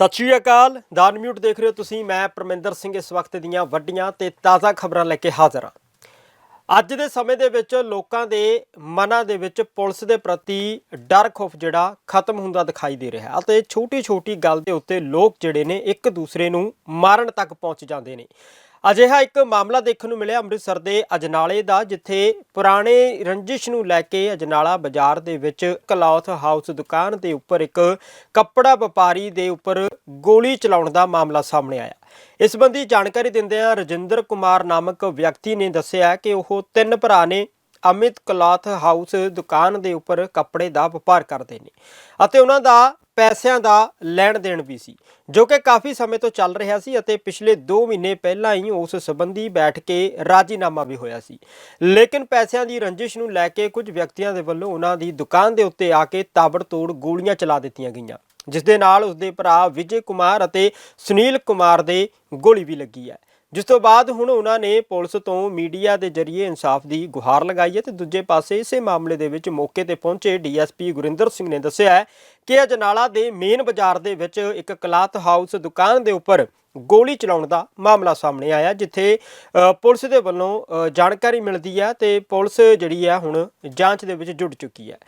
ਸਤਿ ਸ਼੍ਰੀ ਅਕਾਲ। ਦਾਨ ਮਿਊਟ ਦੇਖ ਰਹੇ ਹੋ ਤੁਸੀਂ। ਮੈਂ ਪਰਮਿੰਦਰ ਸਿੰਘ ਇਸ ਵਕਤ ਦੀਆਂ ਵੱਡੀਆਂ ਤੇ ਤਾਜ਼ਾ ਖਬਰਾਂ ਲੈ ਕੇ ਹਾਜ਼ਰ ਹਾਂ। ਅੱਜ ਦੇ ਸਮੇਂ ਦੇ ਵਿੱਚ ਲੋਕਾਂ ਦੇ ਮਨਾਂ ਦੇ ਵਿੱਚ ਪੁਲਿਸ ਦੇ ਪ੍ਰਤੀ ਡਰ ਖੌਫ ਜਿਹੜਾ ਖਤਮ ਹੁੰਦਾ ਦਿਖਾਈ ਦੇ ਰਿਹਾ ਅਤੇ ਛੋਟੀ-ਛੋਟੀ ਗੱਲ ਦੇ ਉੱਤੇ ਲੋਕ ਜਿਹੜੇ ਨੇ ਇੱਕ ਦੂਸਰੇ ਨੂੰ ਮਾਰਨ ਤੱਕ ਪਹੁੰਚ ਜਾਂਦੇ ਨੇ। ਅਜਿਹਾ ਇੱਕ ਮਾਮਲਾ ਦੇਖਣ ਨੂੰ ਮਿਲਿਆ ਅੰਮ੍ਰਿਤਸਰ ਦੇ ਅਜਨਾਲੇ ਦਾ, ਜਿੱਥੇ ਪੁਰਾਣੇ ਰੰਜਿਸ਼ ਨੂੰ ਲੈ ਕੇ ਅਜਨਾਲਾ ਬਾਜ਼ਾਰ ਦੇ ਵਿੱਚ ਕਲੌਥ ਹਾਊਸ ਦੁਕਾਨ ਦੇ ਉੱਪਰ ਇੱਕ ਕੱਪੜਾ ਵਪਾਰੀ ਦੇ ਉੱਪਰ ਗੋਲੀ ਚਲਾਉਣ ਦਾ ਮਾਮਲਾ ਸਾਹਮਣੇ ਆਇਆ। ਇਸ ਸੰਬੰਧੀ ਜਾਣਕਾਰੀ ਦਿੰਦਿਆਂ ਰਜਿੰਦਰ ਕੁਮਾਰ ਨਾਮਕ ਵਿਅਕਤੀ ਨੇ ਦੱਸਿਆ ਕਿ ਉਹ ਤਿੰਨ ਭਰਾ ਨੇ ਅਮਿਤ ਕਲੌਥ ਹਾਊਸ ਦੁਕਾਨ ਦੇ ਉੱਪਰ ਕੱਪੜੇ ਦਾ ਵਪਾਰ ਕਰਦੇ ਨੇ ਅਤੇ ਉਹਨਾਂ ਦਾ ਪੈਸਿਆਂ ਦਾ ਲੈਣ ਦੇਣ ਵੀ ਸੀ, ਜੋ ਕਿ ਕਾਫੀ ਸਮੇਂ ਤੋਂ ਚੱਲ ਰਿਹਾ ਸੀ ਅਤੇ ਪਿਛਲੇ 2 ਮਹੀਨੇ ਪਹਿਲਾਂ ਹੀ ਉਸ ਸੰਬੰਧੀ ਬੈਠ ਕੇ ਰਾਜੀਨਾਮਾ ਵੀ ਹੋਇਆ ਸੀ। ਲੇਕਿਨ ਪੈਸਿਆਂ ਦੀ ਰੰਜਿਸ਼ ਨੂੰ ਲੈ ਕੇ ਕੁਝ ਵਿਅਕਤੀਆਂ ਦੇ ਵੱਲੋਂ ਉਹਨਾਂ ਦੀ ਦੁਕਾਨ ਦੇ ਉੱਤੇ ਆ ਕੇ ਤਾਬੜਤੋੜ ਗੋਲੀਆਂ ਚਲਾ ਦਿੱਤੀਆਂ ਗਈਆਂ, ਜਿਸ ਦੇ ਨਾਲ ਉਸਦੇ ਭਰਾ ਵਿਜੇ ਕੁਮਾਰ ਅਤੇ ਸੁਨੀਲ ਕੁਮਾਰ ਦੇ ਗੋਲੀ ਵੀ ਲੱਗੀ ਹੈ। ਜਿਸ ਤੋਂ ਬਾਅਦ ਹੁਣ ਉਹਨਾਂ ਨੇ ਪੁਲਿਸ ਤੋਂ ਮੀਡੀਆ ਦੇ ਜ਼ਰੀਏ ਇਨਸਾਫ ਦੀ ਗੁਹਾਰ ਲਗਾਈ ਹੈ ਤੇ ਦੂਜੇ ਪਾਸੇ ਇਸੇ ਮਾਮਲੇ ਦੇ ਵਿੱਚ ਮੌਕੇ ਤੇ ਪਹੁੰਚੇ ਡੀਐਸਪੀ ਗੁਰਿੰਦਰ ਸਿੰਘ ਨੇ ਦੱਸਿਆ ਕਿ ਅਜਨਾਲਾ ਦੇ ਮੇਨ ਬਾਜ਼ਾਰ ਦੇ ਵਿੱਚ ਇੱਕ ਕਲਾਥ ਹਾਊਸ ਦੁਕਾਨ ਦੇ ਉੱਪਰ ਗੋਲੀ ਚਲਾਉਣ ਦਾ ਮਾਮਲਾ ਸਾਹਮਣੇ ਆਇਆ, ਜਿੱਥੇ ਪੁਲਿਸ ਦੇ ਵੱਲੋਂ ਜਾਣਕਾਰੀ ਮਿਲਦੀ ਹੈ ਤੇ ਪੁਲਿਸ ਜਿਹੜੀ ਹੈ ਹੁਣ ਜਾਂਚ ਦੇ ਵਿੱਚ ਜੁੜ ਚੁੱਕੀ ਹੈ।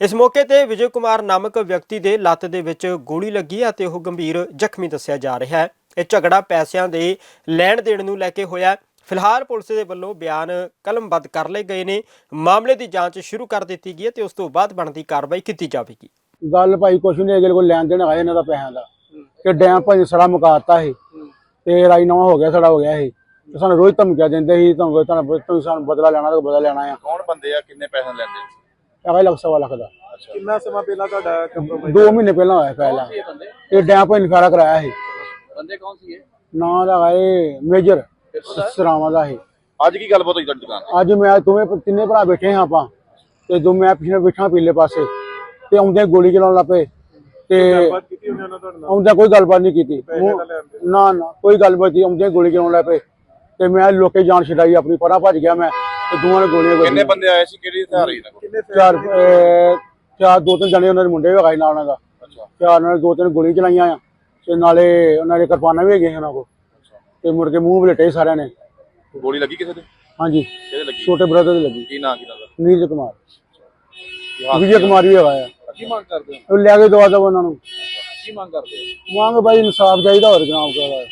ਇਸ ਮੌਕੇ ਤੇ ਵਿਜੇ ਕੁਮਾਰ ਨਾਮਕ ਵਿਅਕਤੀ ਦੇ ਲੱਤ ਦੇ ਵਿੱਚ ਗੋਲੀ ਲੱਗੀ ਹੈ ਅਤੇ ਉਹ ਗੰਭੀਰ ਜ਼ਖਮੀ ਦੱਸਿਆ ਜਾ ਰਿਹਾ ਹੈ। ਇਹ ਝਗੜਾ ਪੈਸਿਆਂ ਦੇ ਲੈਣ ਦੇਣ ਨੂੰ ਲੈ ਕੇ ਹੋਇਆ। ਫਿਲਹਾਲ ਪੁਲਿਸ ਦੇ ਵੱਲੋਂ ਬਿਆਨ ਕਲਮਬੱਧ ਕਰ ਲਏ ਗਏ ਨੇ। ਮਾਮਲੇ ਦੀ ਜਾਂਚ ਸ਼ੁਰੂ ਕਰ ਦਿੱਤੀ ਗਈ ਹੈ ਤੇ ਉਸ ਤੋਂ ਬਾਅਦ ਬਣਦੀ ਕਾਰਵਾਈ ਕੀਤੀ ਜਾਵੇਗੀ। ਗੱਲ ਭਾਈ ਕੁਛ ਨਹੀਂ ਅਗਲੇ ਕੋਲ ਲੈਣ ਦੇਣ ਆਇਆ ਇਹਨਾਂ ਦਾ ਪੈਸਿਆਂ ਦਾ। ਤੇ ਡੈਮ ਭਾਈ ਸੜਾ ਮੁਕਾਤਾ ਸੀ। ਤੇ ਰਾਜਨਾਮਾ ਹੋ ਗਿਆ ਸੜਾ ਹੋ ਗਿਆ ਸੀ। ਤੇ ਸਾਨੂੰ ਰੋਜ਼ ਧਮਕੀਆਂ ਦਿੰਦੇ ਸੀ ਤੁਹਾਨੂੰ ਤੁਹਾਨੂੰ ਸਾਨੂੰ ਬਦਲਾ ਲੈਣਾ ਤਾਂ ਬਦਲਾ ਲੈਣਾ ਆ। ਕੌਣ ਬੰਦੇ ਆ ਕਿੰਨੇ ਪੈਸੇ ਲੈਂਦੇ ਹੈਗਾ ਲੱਖ ਸਵਾ ਲੱਖ ਦਾ। ਕਿੰਨਾ ਸਮਾਂ ਪਹਿਲਾਂ ਤੁਹਾਡਾ ਕੰਪਰੋਮਾਈਜ਼ 2 ਮਹੀਨੇ ਪਹਿਲਾਂ ਹੋਇਆ ਪਹਿਲਾਂ ਇਹ ਡੈਮ ਭਾਈ ਨਿਕਾਰਾ ਕਰਾਇਆ ਸੀ। ਬੰਦੇ ਕੌਣ ਸੀ ਇਹ? ਨਾਂ ਦਾ ਇਹ ਮੇਜਰ ਸਰਾਵਾਂ ਦਾ ਸੀ। ਅੱਜ ਕੀ ਗੱਲਬਾਤ ਹੋਈ ਤੁਹਾਡੀ ਦੁਕਾਨ ਅੱਜ ਮੈਂ ਭ- ਤਿੰਨੇ ਭਰਾ ਬੈਠੇ ਹਾਂ ਆਪਾਂ। ਤੇ ਦੋ ਮੈਂ ਪਿਛਲੇ ਬੈਠਾ ਪੀਲੇ ਪਾਸੇ। ਤੇ ਆਉਂਦੇ ਗੋਲੀ ਚਲਾਉਣ ਲੱਪੇ ਤੇ ਗੱਲਬਾਤ ਕੀਤੀ ਉਹਨੇ ਉਹਨਾਂ ਤੁਹਾਡੇ ਨਾਲ? ਆਉਂਦਾ ਕੋਈ ਗੱਲਬਾਤ ਨਹੀਂ ਕੀਤੀ। ਨਾ ਨਾ ਕੋਈ ਗੱਲਬਾਤ ਨਹੀਂ। ਆਉਂਦੇ ਗੋਲੀ ਚਲਾਉਣ ਲੱਗ ਪਏ। ਤੇ ਮੈਂ ਲੋਕੇ ਜਾਨ ਛਡਾਈ ਆਪਣੀ। ਪਰਾਂ ਭੱਜ ਗਿਆ ਮੈਂ। ਤੇ ਦੋਵਾਂ ਨੇ ਗੋਲੀਆਂ ਕਿੰਨੇ ਬੰਦੇ ਆਏ ਸੀ? ਕਿਹੜੀ ਹਥਿਆਰ ਸੀ? ਕਿੰਨੇ ਚਾਰ ਅਹ, ਚਾਰ ਦੋ ਤਿੰਨ ਜਣੇ ਉਹਨਾਂ ਦੇ ਮੁੰਡੇ ਵੀ ਹੈਗਾ ਸੀ ਨਾਲ ਉਹਨਾਂ ਦਾ। ਅੱਛਾ। ਚਾਰ ਨਾਲ ਦੋ ਤਿੰਨ ਗੋਲੀਆਂ ਚਲਾਈਆਂ ਆ। ਤੇ ਨਾਲੇ ਉਹਨਾਂ ਦੇ ਕਿਰਪਾਨਾਂ ਵੀ ਹੈਗੀਆਂ ਸੀ ਉਹਨਾਂ ਕੋਲ। ਤੇ ਮੁੜ ਕੇ ਮੂੰਹ ਬਲੇਟੇ ਸਾਰਿਆਂ ਨੇ। ਗੋਲੀ ਲੱਗੀ ਕਿਸੇ ਦੇ? ਹਾਂਜੀ। ਕਿਹਦੇ ਲੱਗੀ? ਛੋਟੇ ਬ੍ਰਦਰ ਦੇ ਲੱਗੀ। ਕੀ ਨਾਂ ਕੀ ਦਾ? ਨੀਰਜ ਕੁਮਾਰ। ਵਿਜੇ ਕੁਮਾਰ ਵੀ ਹੈਗਾ ਆ। ਕੀ ਮੰਗ ਕਰਦੇ ਹੋ? ਉਹ ਲੈ ਕੇ ਦਵਾ ਦਵਾ ਉਹਨਾਂ ਨੂੰ। ਕੀ ਮੰਗ ਕਰਦੇ ਹੋ? ਮੰਗ ਬਾਈ ਇਨਸਾਫ ਚਾਹੀਦਾ ਹੋਰ ਜਨਾਬ ਕਹਦਾ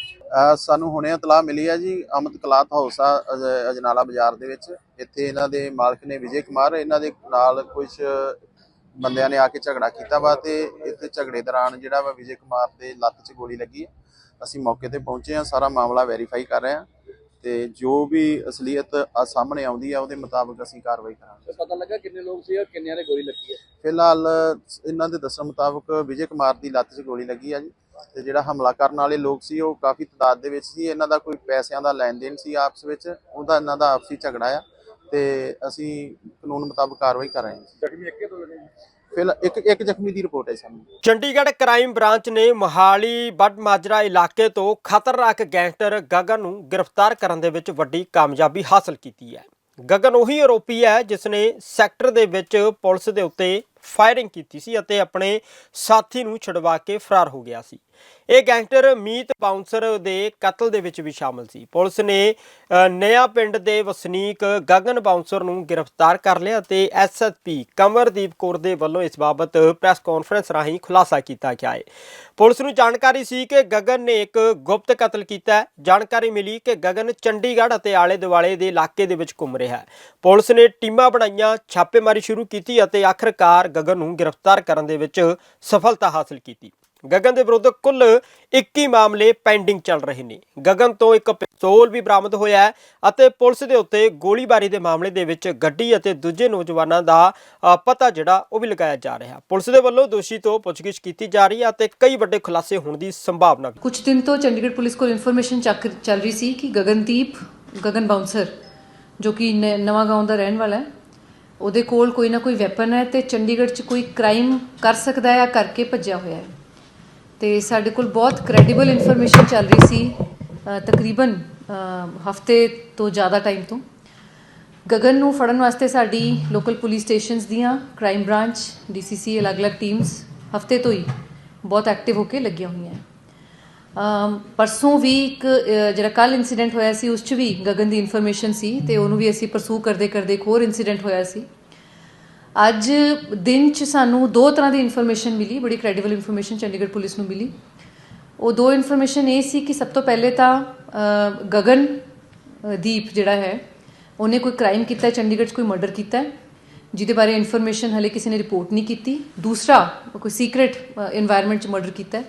ਸਾਨੂੰ ਹੁਣੇ ਇਤਲਾਹ ਮਿਲੀ ਹੈ ਜੀ ਅਮਿਤ ਕਲਾਥ ਹਾਊਸ ਆ ਅਜ- ਅਜਨਾਲਾ ਬਾਜ਼ਾਰ ਦੇ ਵਿੱਚ। ਇੱਥੇ ਇਹਨਾਂ ਦੇ ਮਾਲਕ ਨੇ ਵਿਜੇ ਕੁਮਾਰ ਇਹਨਾਂ ਦੇ ਨਾਲ ਕੁਝ ਬੰਦਿਆਂ ਨੇ ਆ ਕੇ ਝਗੜਾ ਕੀਤਾ ਵਾ ਤੇ ਇੱਥੇ ਝਗੜੇ ਦੌਰਾਨ ਜਿਹੜਾ ਵਾ ਵਿਜੇ ਕੁਮਾਰ ਦੇ ਲੱਤ 'ਚ ਗੋਲੀ ਲੱਗੀ ਹੈ। ਅਸੀਂ ਮੌਕੇ ਤੇ ਪਹੁੰਚੇ ਹਾਂ ਸਾਰਾ ਮਾਮਲਾ ਵੈਰੀਫਾਈ ਕਰ ਰਹੇ ਹਾਂ ਤੇ ਜੋ ਵੀ ਅਸਲੀਅਤ ਆ ਸਾਹਮਣੇ ਆਉਂਦੀ ਆ ਉਹਦੇ ਮੁਤਾਬਕ ਅਸੀਂ ਕਾਰਵਾਈ ਕਰਾਂਗੇ। ਪਤਾ ਲੱਗਾ ਕਿੰਨੇ ਲੋਕ ਸੀ ਔਰ ਕਿੰਨਿਆਂ ਦੇ ਗੋਲੀ ਲੱਗੀ ਹੈ? ਫਿਲਹਾਲ ਇਹਨਾਂ ਦੇ ਦੱਸਣ ਮੁਤਾਬਕ ਵਿਜੇ ਕੁਮਾਰ ਦੀ ਲੱਤ 'ਚ ਗੋਲੀ ਲੱਗੀ ਆ ਜੀ। ਤੇ ਜਿਹੜਾ ਹਮਲਾ ਕਰਨ ਵਾਲੇ ਲੋਕ ਸੀ ਉਹ ਕਾਫੀ ਤਾਦਾਦ ਦੇ ਵਿੱਚ ਸੀ। ਇਹਨਾਂ ਦਾ ਕੋਈ ਪੈਸਿਆਂ ਦਾ ਲੈਣ ਦੇਣ ਸੀ ਆਪਸ ਵਿੱਚ। ਉਹਦਾ ਇਹਨਾਂ ਦਾ ਆਪਸੀ ਝਗੜਾ ਆ ਤੇ ਅਸੀਂ ਕਾਨੂੰਨ ਮੁਤਾਬਕ ਕਾਰਵਾਈ ਕਰ ਰਹੇ ਹਾਂ। ਜ਼ਖਮੀ ਇੱਕੇ ਤੋਂ ਲੱਗੇ ਫਿਲਹਾਲ ਇੱਕ ਇੱਕ ਜ਼ਖਮੀ ਦੀ ਰਿਪੋਰਟ ਹੈ ਸਾਨੂੰ ਚੰਡੀਗੜ੍ਹ ਕ੍ਰਾਈਮ ਬ੍ਰਾਂਚ ਨੇ ਮੋਹਾਲੀ ਬੱਡ ਮਾਜਰਾ ਇਲਾਕੇ ਤੋਂ ਖਤਰਨਾਕ ਗੈਂਗਸਟਰ ਗਗਨ ਨੂੰ ਗ੍ਰਿਫਤਾਰ ਕਰਨ ਦੇ ਵਿੱਚ ਵੱਡੀ ਕਾਮਯਾਬੀ ਹਾਸਲ ਕੀਤੀ ਹੈ। ਗਗਨ ਉਹੀ ਆਰੋਪੀ ਹੈ ਜਿਸ ਨੇ ਸੈਕਟਰ ਦੇ ਵਿੱਚ ਪੁਲਿਸ ਦੇ ਉੱਤੇ ਫਾਇਰਿੰਗ ਕੀਤੀ ਸੀ ਅਤੇ ਆਪਣੇ ਸਾਥੀ ਨੂੰ ਛੁਡਵਾ ਕੇ ਫਰਾਰ ਹੋ ਗਿਆ ਸੀ। ਇਹ ਗੈਂਗਸਟਰ ਮੀਤ ਬਾਉਂਸਰ ਦੇ ਕਤਲ ਦੇ ਵਿੱਚ ਵੀ ਸ਼ਾਮਲ ਸੀ। ਪੁਲਿਸ ਨੇ ਅ, ਪਿੰਡ ਦੇ ਵਸਨੀਕ ਗਗਨ ਬਾਉਂਸਰ ਨੂੰ ਗ੍ਰਿਫਤਾਰ ਕਰ ਲਿਆ ਤੇ ਐਸਐਸਪੀ ਕਮਰਦੀਪ ਕੌਰ ਦੇ ਵੱਲੋਂ ਇਸ ਬਾਬਤ ਪ੍ਰੈਸ ਕਾਨਫਰੰਸ ਰਾਹੀਂ ਖੁਲਾਸਾ ਕੀਤਾ ਗਿਆ ਹੈ। ਪੁਲਿਸ ਨੂੰ ਜਾਣਕਾਰੀ ਸੀ ਕਿ ਗਗਨ ਨੇ ਇੱਕ ਗੁਪਤ ਕਤਲ ਕੀਤਾ ਜਾਣਕਾਰੀ ਮਿਲੀ ਕਿ ਗਗਨ ਚੰਡੀਗੜ੍ਹ ਅਤੇ ਆਲੇ ਦੁਆਲੇ ਦੇ ਇਲਾਕੇ ਦੇ ਵਿੱਚ ਘੁੰਮ ਰਿਹਾ ਹੈ। ਪੁਲਿਸ ਨੇ ਟੀਮਾਂ ਬਣਾਈਆਂ ਛਾਪੇਮਾਰੀ ਸ਼ੁਰੂ ਕੀਤੀ ਅਤੇ ਆਖਰਕਾਰ ਗਗਨ ਨੂੰ ਗ੍ਰਿਫਤਾਰ ਕਰਨ ਦੇ ਵਿੱਚ ਸਫਲਤਾ ਹਾਸਲ ਕੀਤੀ। ਗਗਨ ਦੇ ਵਿਰੁੱਧ ਕੁੱਲ 21 ਮਾਮਲੇ ਪੈਂਡਿੰਗ ਚੱਲ ਰਹੇ ਨੇ। ਗਗਨ ਤੋਂ ਇੱਕ ਪਿਸਤੌਲ ਵੀ ਬਰਾਮਦ ਹੋਇਆ ਹੈ ਅਤੇ ਪੁਲਿਸ ਦੇ ਉੱਤੇ ਗੋਲੀਬਾਰੀ ਦੇ ਮਾਮਲੇ ਦੇ ਵਿੱਚ ਗੱਡੀ ਅਤੇ ਦੂਜੇ ਨੌਜਵਾਨਾਂ ਦਾ ਪਤਾ ਜਿਹੜਾ ਉਹ ਵੀ ਲਗਾਇਆ ਜਾ ਰਿਹਾ ਪੁਲਿਸ ਦੇ ਵੱਲੋਂ ਦੋਸ਼ੀ ਤੋਂ ਪੁੱਛਗਿੱਛ ਕੀਤੀ ਜਾ ਰਹੀ ਹੈ ਅਤੇ ਕਈ ਵੱਡੇ ਖੁਲਾਸੇ ਹੋਣ ਦੀ ਸੰਭਾਵਨਾ ਵੀ ਕੁਝ ਦਿਨ ਤੋਂ ਚੰਡੀਗੜ੍ਹ ਪੁਲਿਸ ਕੋਲ ਇਨਫੋਰਮੇਸ਼ਨ ਚੱਕ ਚੱਲ ਰਹੀ ਸੀ ਕਿ ਗਗਨਦੀਪ, ਗਗਨ ਬਾਉਂਸਰ ਜੋ ਕਿ ਨਵਾਂ ਗਾਉਂ ਦਾ ਰਹਿਣ ਵਾਲਾ ਹੈ, ਉਹਦੇ ਕੋਲ ਕੋਈ ਨਾ ਕੋਈ ਵੈਪਨ ਹੈ ਤੇ ਚੰਡੀਗੜ੍ਹ 'ਚ ਕੋਈ ਕ੍ਰਾਈਮ ਕਰ ਸਕਦਾ ਹੈ ਜਾਂ ਕਰਕੇ ਭੱਜਿਆ ਹੋਇਆ ਹੈ। ਤੇ ਸਾਡੇ ਕੋਲ ਬਹੁਤ ਕ੍ਰੈਡੀਬਲ ਇਨਫੋਰਮੇਸ਼ਨ ਚੱਲ ਰਹੀ ਸੀ ਤਕਰੀਬਨ ਹਫ਼ਤੇ ਤੋਂ ਜ਼ਿਆਦਾ ਟਾਈਮ ਤੋਂ। ਗਗਨ ਨੂੰ ਫੜਨ ਵਾਸਤੇ ਸਾਡੀ ਲੋਕਲ ਪੁਲਿਸ ਸਟੇਸ਼ਨਸ ਦੀਆਂ ਕ੍ਰਾਈਮ ਬ੍ਰਾਂਚ ਡੀਸੀਸੀ ਅਲੱਗ-ਅਲੱਗ ਟੀਮਸ ਹਫ਼ਤੇ ਤੋਂ ਹੀ ਬਹੁਤ ਐਕਟਿਵ ਹੋ ਕੇ ਲੱਗੀਆਂ ਹੋਈਆਂ ਪਰਸੋਂ ਵੀ ਇੱਕ ਜਿਹੜਾ ਕੱਲ ਇਨਸੀਡੈਂਟ ਹੋਇਆ ਸੀ, ਉਸ 'ਚ ਵੀ ਗਗਨ ਦੀ ਇਨਫੋਰਮੇਸ਼ਨ ਸੀ ਤੇ ਉਹਨੂੰ ਵੀ ਅਸੀਂ ਪਰਸੂ ਕਰਦੇ ਕਰਦੇ ਇੱਕ ਹੋਰ ਇਨਸੀਡੈਂਟ ਹੋਇਆ ਸੀ। ਅੱਜ ਦਿਨ ਚ ਸਾਨੂੰ ਦੋ ਤਰ੍ਹਾਂ ਦੀ ਇਨਫੋਰਮੇਸ਼ਨ ਮਿਲੀ, ਬੜੀ ਕ੍ਰੈਡੀਬਲ ਇਨਫੋਰਮੇਸ਼ਨ ਚੰਡੀਗੜ੍ਹ ਪੁਲਿਸ ਨੂੰ ਮਿਲੀ। ਉਹ ਦੋ ਇਨਫੋਰਮੇਸ਼ਨ ਇਹ ਸੀ ਕਿ ਸਭ ਤੋਂ ਪਹਿਲੇ ਤਾਂ ਗਗਨ ਦੀਪ ਜਿਹੜਾ ਹੈ, ਉਹਨੇ ਕੋਈ ਕ੍ਰਾਈਮ ਕੀਤਾ ਚੰਡੀਗੜ੍ਹ 'ਚ ਕੋਈ ਮਰਡਰ ਕੀਤਾ ਜਿਹਦੇ ਬਾਰੇ ਇਨਫੋਰਮੇਸ਼ਨ ਹਲੇ ਕਿਸੇ ਨੇ ਰਿਪੋਰਟ ਨਹੀਂ ਕੀਤੀ। ਦੂਸਰਾ ਕੋਈ ਸੀਕ੍ਰੀਟ এনवायरमेंट 'ਚ ਮਰਡਰ ਕੀਤਾ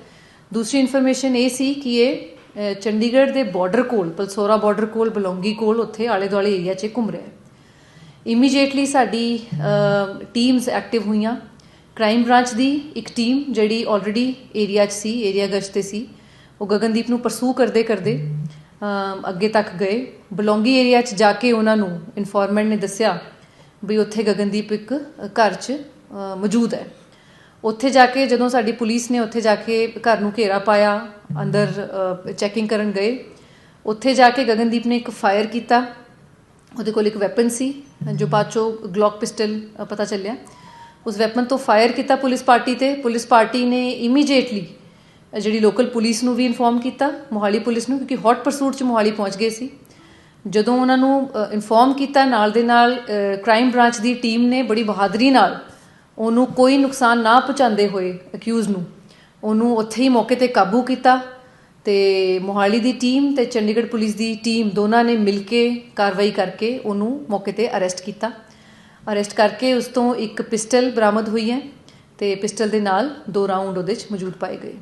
ਦੂਸਰੀ ਇਨਫੋਰਮੇਸ਼ਨ ਇਹ ਸੀ ਕਿ ਇਹ ਚੰਡੀਗੜ੍ਹ ਦੇ ਬਾਰਡਰ ਕੋਲ, ਪਲਸੋਰਾ ਬਾਰਡਰ ਕੋਲ, ਬਲੌਂਗੀ ਕੋਲ, ਉੱਥੇ ਆਲੇ ਦੁਆਲੇ ਏਰੀਆ 'ਚ ਘੁੰਮ ਰਿਹਾ ਹੈ। ਇਮੀਡੀਏਟਲੀ ਸਾਡੀ ਟੀਮਸ ਐਕਟਿਵ ਹੋਈਆਂ। ਕ੍ਰਾਈਮ ਬ੍ਰਾਂਚ ਦੀ ਇੱਕ ਟੀਮ ਜਿਹੜੀ ਆਲਰੇਡੀ ਏਰੀਆ 'ਚ ਸੀ ਏਰੀਆ ਗਸ਼ਤ ਤੇ ਸੀ, ਉਹ ਗਗਨਦੀਪ ਨੂੰ ਪਰਸੂ ਕਰਦੇ ਕਰਦੇ ਅੱਗੇ ਤੱਕ ਗਏ। ਬਲੌਂਗੀ ਏਰੀਆ 'ਚ ਜਾ ਕੇ ਉਹਨਾਂ ਨੂੰ ਇਨਫੋਰਮੈਂਟ ਨੇ ਦੱਸਿਆ ਵੀ ਉੱਥੇ ਗਗਨਦੀਪ ਇੱਕ ਘਰ 'ਚ ਮੌਜੂਦ ਹੈ। ਉੱਥੇ ਜਾ ਕੇ ਜਦੋਂ ਸਾਡੀ ਪੁਲਿਸ ਨੇ ਉੱਥੇ ਜਾ ਕੇ ਘਰ ਨੂੰ ਘੇਰਾ ਪਾਇਆ, ਅੰਦਰ ਚੈਕਿੰਗ ਕਰਨ ਗਏ, ਉੱਥੇ ਜਾ ਕੇ ਗਗਨਦੀਪ ਨੇ ਇੱਕ ਫਾਇਰ ਕੀਤਾ। ਉਹਦੇ ਕੋਲ ਇੱਕ ਵੈਪਨ ਸੀ, ਜੋ ਬਾਅਦ ਚੋਂ ਗਲੌਕ ਪਿਸਟਲ ਪਤਾ ਚੱਲਿਆ। ਉਸ ਵੈਪਨ ਤੋਂ ਫਾਇਰ ਕੀਤਾ ਪੁਲਿਸ ਪਾਰਟੀ ਤੇ। ਪੁਲਿਸ ਪਾਰਟੀ ਨੇ ਇਮੀਡੀਏਟਲੀ ਜਿਹੜੀ ਲੋਕਲ ਪੁਲਿਸ ਨੂੰ ਵੀ ਇਨਫੋਰਮ ਕੀਤਾ, ਮੋਹਾਲੀ ਪੁਲਿਸ ਨੂੰ, ਕਿਉਂਕਿ ਹੌਟ ਪਰਸੂਟ ਚ ਮੋਹਾਲੀ ਪਹੁੰਚ ਗਏ ਸੀ। ਜਦੋਂ ਉਹਨਾਂ ਨੂੰ ਇਨਫੋਰਮ ਕੀਤਾ, ਨਾਲ ਦੇ ਨਾਲ ਕ੍ਰਾਈਮ ਬ੍ਰਾਂਚ ਦੀ ਟੀਮ ਨੇ ਬੜੀ ਬਹਾਦਰੀ ਨਾਲ ਉਹਨੂੰ ਕੋਈ ਨੁਕਸਾਨ ਨਾ ਪਹੁੰਚਾਉਂਦੇ ਹੋਏ ਅਕਿਊਜ਼ ਨੂੰ, ਉਹਨੂੰ ਉੱਥੇ ਹੀ ਮੌਕੇ ਤੇ ਕਾਬੂ ਕੀਤਾ। ਤੇ ਮੋਹਾਲੀ ਦੀ ਟੀਮ ਤੇ ਚੰਡੀਗੜ੍ਹ ਪੁਲਿਸ ਦੀ ਟੀਮ ਦੋਨਾਂ ਨੇ ਮਿਲ ਕੇ ਕਾਰਵਾਈ ਕਰਕੇ ਉਹਨੂੰ ਮੌਕੇ ਤੇ ਅਰੈਸਟ ਕੀਤਾ। ਅਰੈਸਟ ਕਰਕੇ ਉਸ ਤੋਂ ਇੱਕ ਪਿਸਟਲ ਬਰਾਮਦ ਹੋਈ ਹੈ ਤੇ ਪਿਸਟਲ ਦੇ ਨਾਲ ਦੋ ਰਾਉਂਡ ਉਹਦੇ ਵਿੱਚ ਮੌਜੂਦ ਪਾਏ ਗਏ।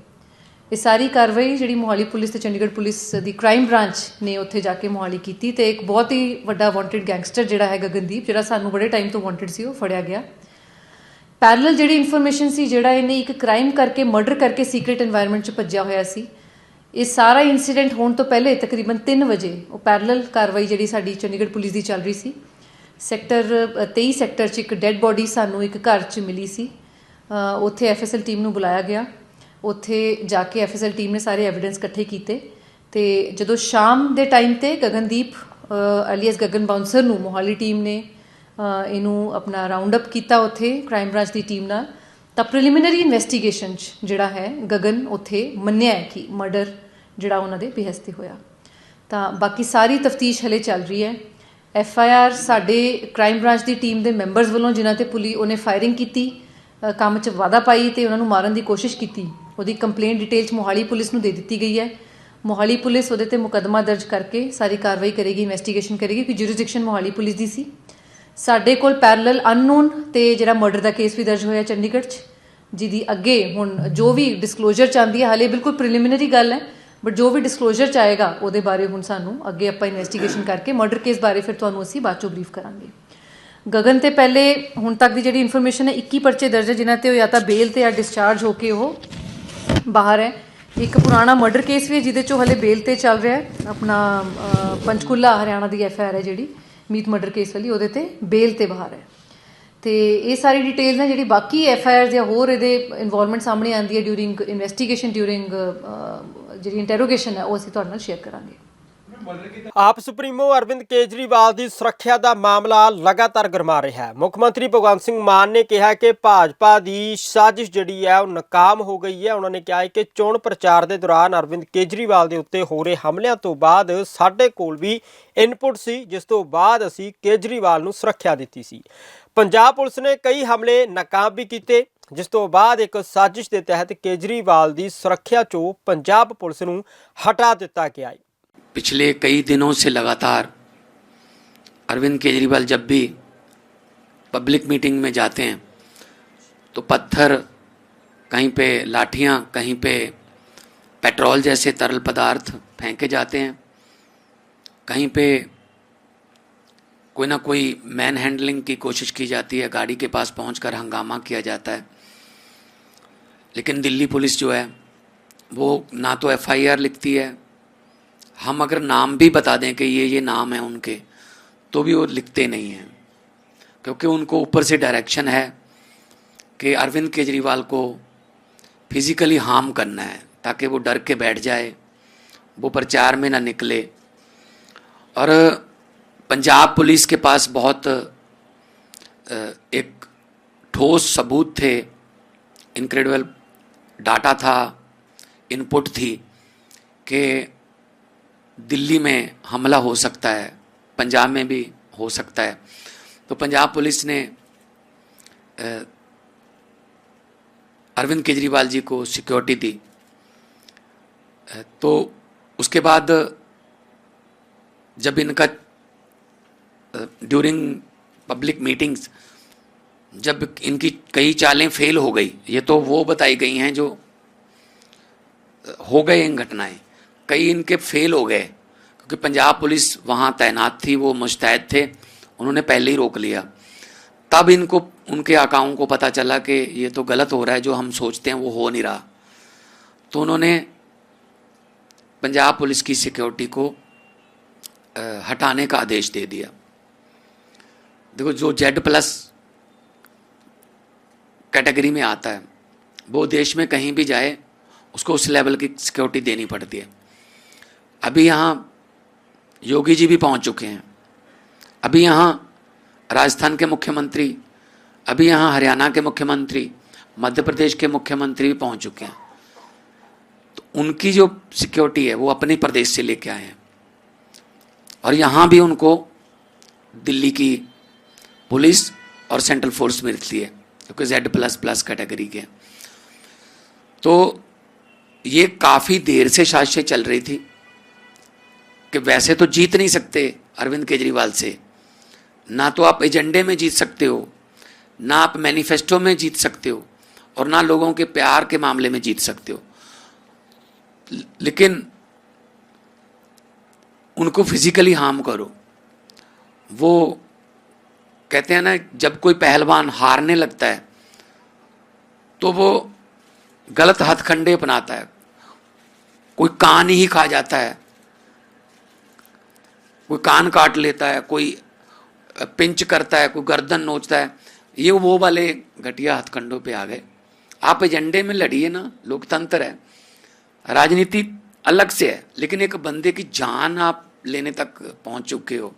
ਇਹ ਸਾਰੀ ਕਾਰਵਾਈ ਜਿਹੜੀ ਮੋਹਾਲੀ ਪੁਲਿਸ ਤੇ ਚੰਡੀਗੜ੍ਹ ਪੁਲਿਸ ਦੀ ਕ੍ਰਾਈਮ ਬ੍ਰਾਂਚ ਨੇ ਉੱਥੇ ਜਾ ਕੇ ਮੋਹਾਲੀ ਕੀਤੀ ਤੇ ਇੱਕ ਬਹੁਤ ਹੀ ਵੱਡਾ ਵਾਂਟਡ ਗੈਂਗਸਟਰ ਜਿਹੜਾ ਹੈ ਗਗਨਦੀਪ ਜਿਹੜਾ ਸਾਨੂੰ ਬੜੇ ਟਾਈਮ ਤੋਂ ਵਾਂਟਡ ਸੀ, ਉਹ ਫੜਿਆ ਗਿਆ। ਪੈਰਲਲ ਜਿਹੜੀ ਇਨਫੋਰਮੇਸ਼ਨ ਸੀ, ਜਿਹੜਾ ਇਹਨੇ ਇੱਕ ਕ੍ਰਾਈਮ ਕਰਕੇ ਮਰਡਰ ਕਰਕੇ ਸੀਕ੍ਰੀਟ এনवायरमेंट 'ਚ ਭੱਜਿਆ ਹੋਇਆ ਸੀ ਇਹ ਸਾਰਾ ਇਨਸੀਡੈਂਟ ਹੋਣ ਤੋਂ ਪਹਿਲੇ ਤਕਰੀਬਨ 3 ਵਜੇ ਉਹ ਪੈਰਲਲ ਕਾਰਵਾਈ ਜਿਹੜੀ ਸਾਡੀ ਚੰਡੀਗੜ੍ਹ ਪੁਲਿਸ ਦੀ ਚੱਲ ਰਹੀ ਸੀ। ਸੈਕਟਰ ਅ, 23 ਸੈਕਟਰ 'ਚ ਇੱਕ ਡੈੱਡ ਬੋਡੀ ਸਾਨੂੰ ਇੱਕ ਘਰ 'ਚ ਮਿਲੀ ਸੀ। ਅ, ਉੱਥੇ ਐਫਐਸਐਲ ਟੀਮ ਨੂੰ ਬੁਲਾਇਆ ਗਿਆ। ਉੱਥੇ ਜਾ ਕੇ ਐਫਐਸਐਲ ਟੀਮ ਨੇ ਸਾਰੇ ਐਵੀਡੈਂਸ ਇਕੱਠੇ ਕੀਤੇ ਤੇ ਜਦੋਂ ਸ਼ਾਮ ਦੇ ਟਾਈਮ ਤੇ ਗਗਨਦੀਪ ਅਲੀਅਸ ਗਗਨ ਬਾਉਂਸਰ ਨੂੰ ਮੋਹਾਲੀ ਟੀਮ ਨੇ ਇਹਨੂੰ ਆਪਣਾ ਰਾਉਂਡ ਅਪ ਕੀਤਾ ਉੱਥੇ ਕ੍ਰਾਈਮ ਬ੍ਰਾਂਚ ਦੀ ਟੀਮ ਨਾਲ। ਤਾਂ ਪ੍ਰੀਲਿਮਿਨਰੀ ਇਨਵੈਸਟੀਗੇਸ਼ਨ 'ਚ ਜਿਹੜਾ ਹੈ ਗਗਨ ਉੱਥੇ ਮੰਨਿਆ ਹੈ ਕਿ ਮਰਡਰ ਜਿਹੜਾ ਉਹਨਾਂ ਦੇ ਬਿਹਸ ਤੇ ਹੋਇਆ। ਤਾਂ ਬਾਕੀ ਸਾਰੀ ਤਫਤੀਸ਼ ਹਲੇ ਚੱਲ ਰਹੀ ਹੈ। ਐਫ ਆਈ ਆਰ ਸਾਡੇ ਕ੍ਰਾਈਮ ਬ੍ਰਾਂਚ ਦੀ ਟੀਮ ਦੇ ਮੈਂਬਰਸ ਵੱਲੋਂ ਜਿਨ੍ਹਾਂ ਤੇ ਪੁਲੀ, ਉਹਨੇ ਫਾਇਰਿੰਗ ਕੀਤੀ ਕੰਮ 'ਚ ਵਾਧਾ ਪਾਈ ਤੇ ਉਹਨਾਂ ਨੂੰ ਮਾਰਨ ਦੀ ਕੋਸ਼ਿਸ਼ ਕੀਤੀ। ਉਹਦੀ ਕੰਪਲੇਂਟ ਡਿਟੇਲ 'ਚ ਮੋਹਾਲੀ ਪੁਲਿਸ ਨੂੰ ਦੇ ਦਿੱਤੀ ਗਈ ਹੈ। ਮੋਹਾਲੀ ਪੁਲਿਸ ਉਹਦੇ ਤੇ ਮੁਕੱਦਮਾ ਦਰਜ ਕਰਕੇ ਸਾਰੀ ਕਾਰਵਾਈ ਕਰੇਗੀ ਇਨਵੈਸਟੀਗੇਸ਼ਨ ਕਰੇਗੀ, ਕਿ ਜੁਰਿਸਡਿਕਸ਼ਨ ਮੋਹਾਲੀ ਪੁਲਿਸ ਦੀ ਸੀ। ਸਾਡੇ ਕੋਲ ਪੈਰਲਲ ਅਨਨੋਨ ਤੇ ਜਿਹੜਾ ਮਰਡਰ ਦਾ ਕੇਸ ਵੀ ਦਰਜ ਹੋਇਆ ਚੰਡੀਗੜ੍ਹ 'ਚ ਜਿਹਦੀ ਅੱਗੇ ਹੁਣ ਜੋ ਵੀ ਡਿਸਕਲੋਜ਼ਰ ਚਾਹੁੰਦੀ ਹੈ ਹਾਲੇ ਬਿਲਕੁਲ ਪ੍ਰੀਲਿਮਿਨਰੀ ਗੱਲ ਹੈ ਬਟ ਜੋ ਵੀ ਡਿਸਕਲੋਜ਼ਰ ਚਾਹੇਗਾ ਉਹਦੇ ਬਾਰੇ ਹੁਣ ਸਾਨੂੰ ਅੱਗੇ ਆਪਾਂ ਇਨਵੈਸਟੀਗੇਸ਼ਨ ਕਰਕੇ ਮਰਡਰ ਕੇਸ ਬਾਰੇ ਫਿਰ ਤੁਹਾਨੂੰ ਅਸੀਂ ਬਾਅਦ ਚੋਂ ਬਰੀਫ ਕਰਾਂਗੇ। ਗਗਨ ਤੇ ਪਹਿਲੇ ਹੁਣ ਤੱਕ ਦੀ ਜਿਹੜੀ ਇਨਫੋਰਮੇਸ਼ਨ ਹੈ 21 ਪਰਚੇ ਦਰਜ ਹੈ ਜਿਨ੍ਹਾਂ ਤੇ ਉਹ ਜਾਂ ਤਾਂ ਬੇਲ ਤੇ ਜਾਂ ਡਿਸਚਾਰਜ ਹੋ ਕੇ ਉਹ ਬਾਹਰ ਹੈ। ਇੱਕ ਪੁਰਾਣਾ ਮਰਡਰ ਕੇਸ ਵੀ ਹੈ ਜਿਹਦੇ ਚੋਂ ਹਲੇ ਬੇਲ ਤੇ ਚੱਲ ਰਿਹਾ ਹੈ ਆਪਣਾ ਅ, ਪੰਚਕੂਲਾ ਹਰਿਆਣਾ ਦੀ ਐਫ ਆਈ ਆਰ ਹੈ ਜਿਹੜੀ। ਮੀਤ ਮਰਡਰ ਕੇਸ ਵਾਲੀ, ਉਹਦੇ ਤੇ ਬੇਲ ਤੇ ਬਾਹਰ ਹੈ। ਤੇ ਇਹ ਸਾਰੀ ਡਿਟੇਲਸ ਨੇ ਜਿਹੜੀ ਬਾਕੀ ਐਫ ਆਈ ਆਰ ਜਾਂ ਹੋਰ ਇਹਦੇ ਇਨਵੋਲਵਮੈਂਟ ਸਾਹਮਣੇ ਆਉਂਦੀ ਹੈ ਡਿਊਰਿੰਗ ਇਨਵੈਸਟੀਗੇਸ਼ਨ ਡਿਊਰਿੰਗ ਜਿਹੜੀ ਇੰਟਰੋਗੇਸ਼ਨ ਹੈ, ਉਹ ਅਸੀਂ ਤੁਹਾਡੇ ਨਾਲ ਸ਼ੇਅਰ ਕਰਾਂਗੇ। ਆਪ ਸੁਪਰੀਮੋ ਅਰਵਿੰਦ ਕੇਜਰੀਵਾਲ ਦੀ ਸੁਰੱਖਿਆ ਦਾ ਮਾਮਲਾ ਲਗਾਤਾਰ ਗਰਮਾ ਰਿਹਾ ਹੈ। ਮੁੱਖ ਮੰਤਰੀ ਭਗਵੰਤ ਸਿੰਘ ਮਾਨ ਨੇ ਕਿਹਾ ਕਿ ਭਾਜਪਾ ਦੀ ਸਾਜ਼ਿਸ਼ ਜਿਹੜੀ ਹੈ, ਉਹ ਨਾਕਾਮ ਹੋ ਗਈ ਹੈ। ਉਹਨਾਂ ਨੇ ਕਿਹਾ ਕਿ ਚੋਣ ਪ੍ਰਚਾਰ ਦੇ ਦੌਰਾਨ ਅਰਵਿੰਦ ਕੇਜਰੀਵਾਲ ਦੇ ਉੱਤੇ ਹੋ ਰਹੇ ਹਮਲਿਆਂ ਤੋਂ ਬਾਅਦ ਸਾਡੇ ਕੋਲ ਵੀ ਇਨਪੁਟ ਸੀ, ਜਿਸ ਤੋਂ ਬਾਅਦ ਅਸੀਂ ਕੇਜਰੀਵਾਲ ਨੂੰ ਸੁਰੱਖਿਆ ਦਿੱਤੀ ਸੀ। ਪੰਜਾਬ ਪੁਲਿਸ ਨੇ ਕਈ ਹਮਲੇ ਨਾਕਾਮ ਵੀ ਕੀਤੇ, ਜਿਸ ਤੋਂ ਬਾਅਦ ਇੱਕ ਸਾਜ਼ਿਸ਼ ਦੇ ਤਹਿਤ ਕੇਜਰੀਵਾਲ ਦੀ ਸੁਰੱਖਿਆ ਚੋਂ ਪੰਜਾਬ ਪੁਲਿਸ ਨੂੰ ਹਟਾ ਦਿੱਤਾ ਗਿਆ ਹੈ। पिछले कई दिनों से लगातार अरविंद केजरीवाल जब भी पब्लिक मीटिंग में जाते हैं तो पत्थर कहीं पे, लाठियाँ कहीं पे, पेट्रोल जैसे तरल पदार्थ फेंके जाते हैं। कहीं पे कोई ना कोई मैन हैंडलिंग की कोशिश की जाती है, गाड़ी के पास पहुंचकर हंगामा किया जाता है। लेकिन दिल्ली पुलिस जो है, वो ना तो एफआईआर लिखती है हम अगर नाम भी बता दें कि ये ये नाम है उनके तो भी वो लिखते नहीं हैं। क्योंकि उनको ऊपर से डायरेक्शन है कि अरविंद केजरीवाल को फिजिकली हार्म करना है, ताकि वो डर के बैठ जाए, वो प्रचार में ना निकले। और पंजाब पुलिस के पास बहुत एक ठोस सबूत थे। इनक्रेडिबल डाटा था, इनपुट थी कि दिल्ली में हमला हो सकता है, पंजाब में भी हो सकता है। तो पंजाब पुलिस ने अरविंद केजरीवाल जी को सिक्योरिटी दी। तो उसके बाद, जब इनका ड्यूरिंग पब्लिक मीटिंग्स जब इनकी कई चालें फेल हो गई, ये तो वो बताई गई हैं जो हो गए इन घटनाएँ। कई इनके फेल हो गए, क्योंकि पंजाब पुलिस वहाँ तैनात थी, वो मुस्तैद थे, उन्होंने पहले ही रोक लिया। तब इनको, उनके आकाओं को पता चला कि ये तो गलत हो रहा है, जो हम सोचते हैं वो हो नहीं रहा। तो उन्होंने पंजाब पुलिस की सिक्योरिटी को हटाने का आदेश दे दिया। देखो, जो जेड प्लस कैटेगरी में आता है, वो देश में कहीं भी जाए, उसको उस लेवल की सिक्योरिटी देनी पड़ती है। अभी यहाँ योगी जी भी पहुँच चुके हैं। अभी यहाँ राजस्थान के मुख्यमंत्री, अभी यहाँ हरियाणा के मुख्यमंत्री, मध्य प्रदेश के मुख्यमंत्री भी पहुँच चुके हैं। तो उनकी जो सिक्योरिटी है, वो अपने प्रदेश से लेके आए हैं। और यहाँ भी उनको दिल्ली की पुलिस और सेंट्रल फोर्स मिलती है, क्योंकि जेड प्लस प्लस कैटेगरी के। तो ये काफ़ी देर से साजिशें चल रही थी। कि वैसे तो जीत नहीं सकते अरविंद केजरीवाल से। ना तो आप एजेंडे में जीत सकते हो, ना आप मैनिफेस्टो में जीत सकते हो, और ना लोगों के प्यार के मामले में जीत सकते हो। लेकिन उनको फिजिकली हार्म करो। वो कहते हैं ना, जब कोई पहलवान हारने लगता है तो वो गलत हथखंडे अपनाता है। कोई कान ही खा जाता है। कोई कान काट लेता है कोई पिंच करता है कोई गर्दन नोचता है ये वो वाले घटिया हथकंडों पे आ गए आप एजेंडे में लड़िए ना लोकतंत्र है राजनीति अलग से है लेकिन एक बंदे की जान आप लेने तक पहुंच चुके हो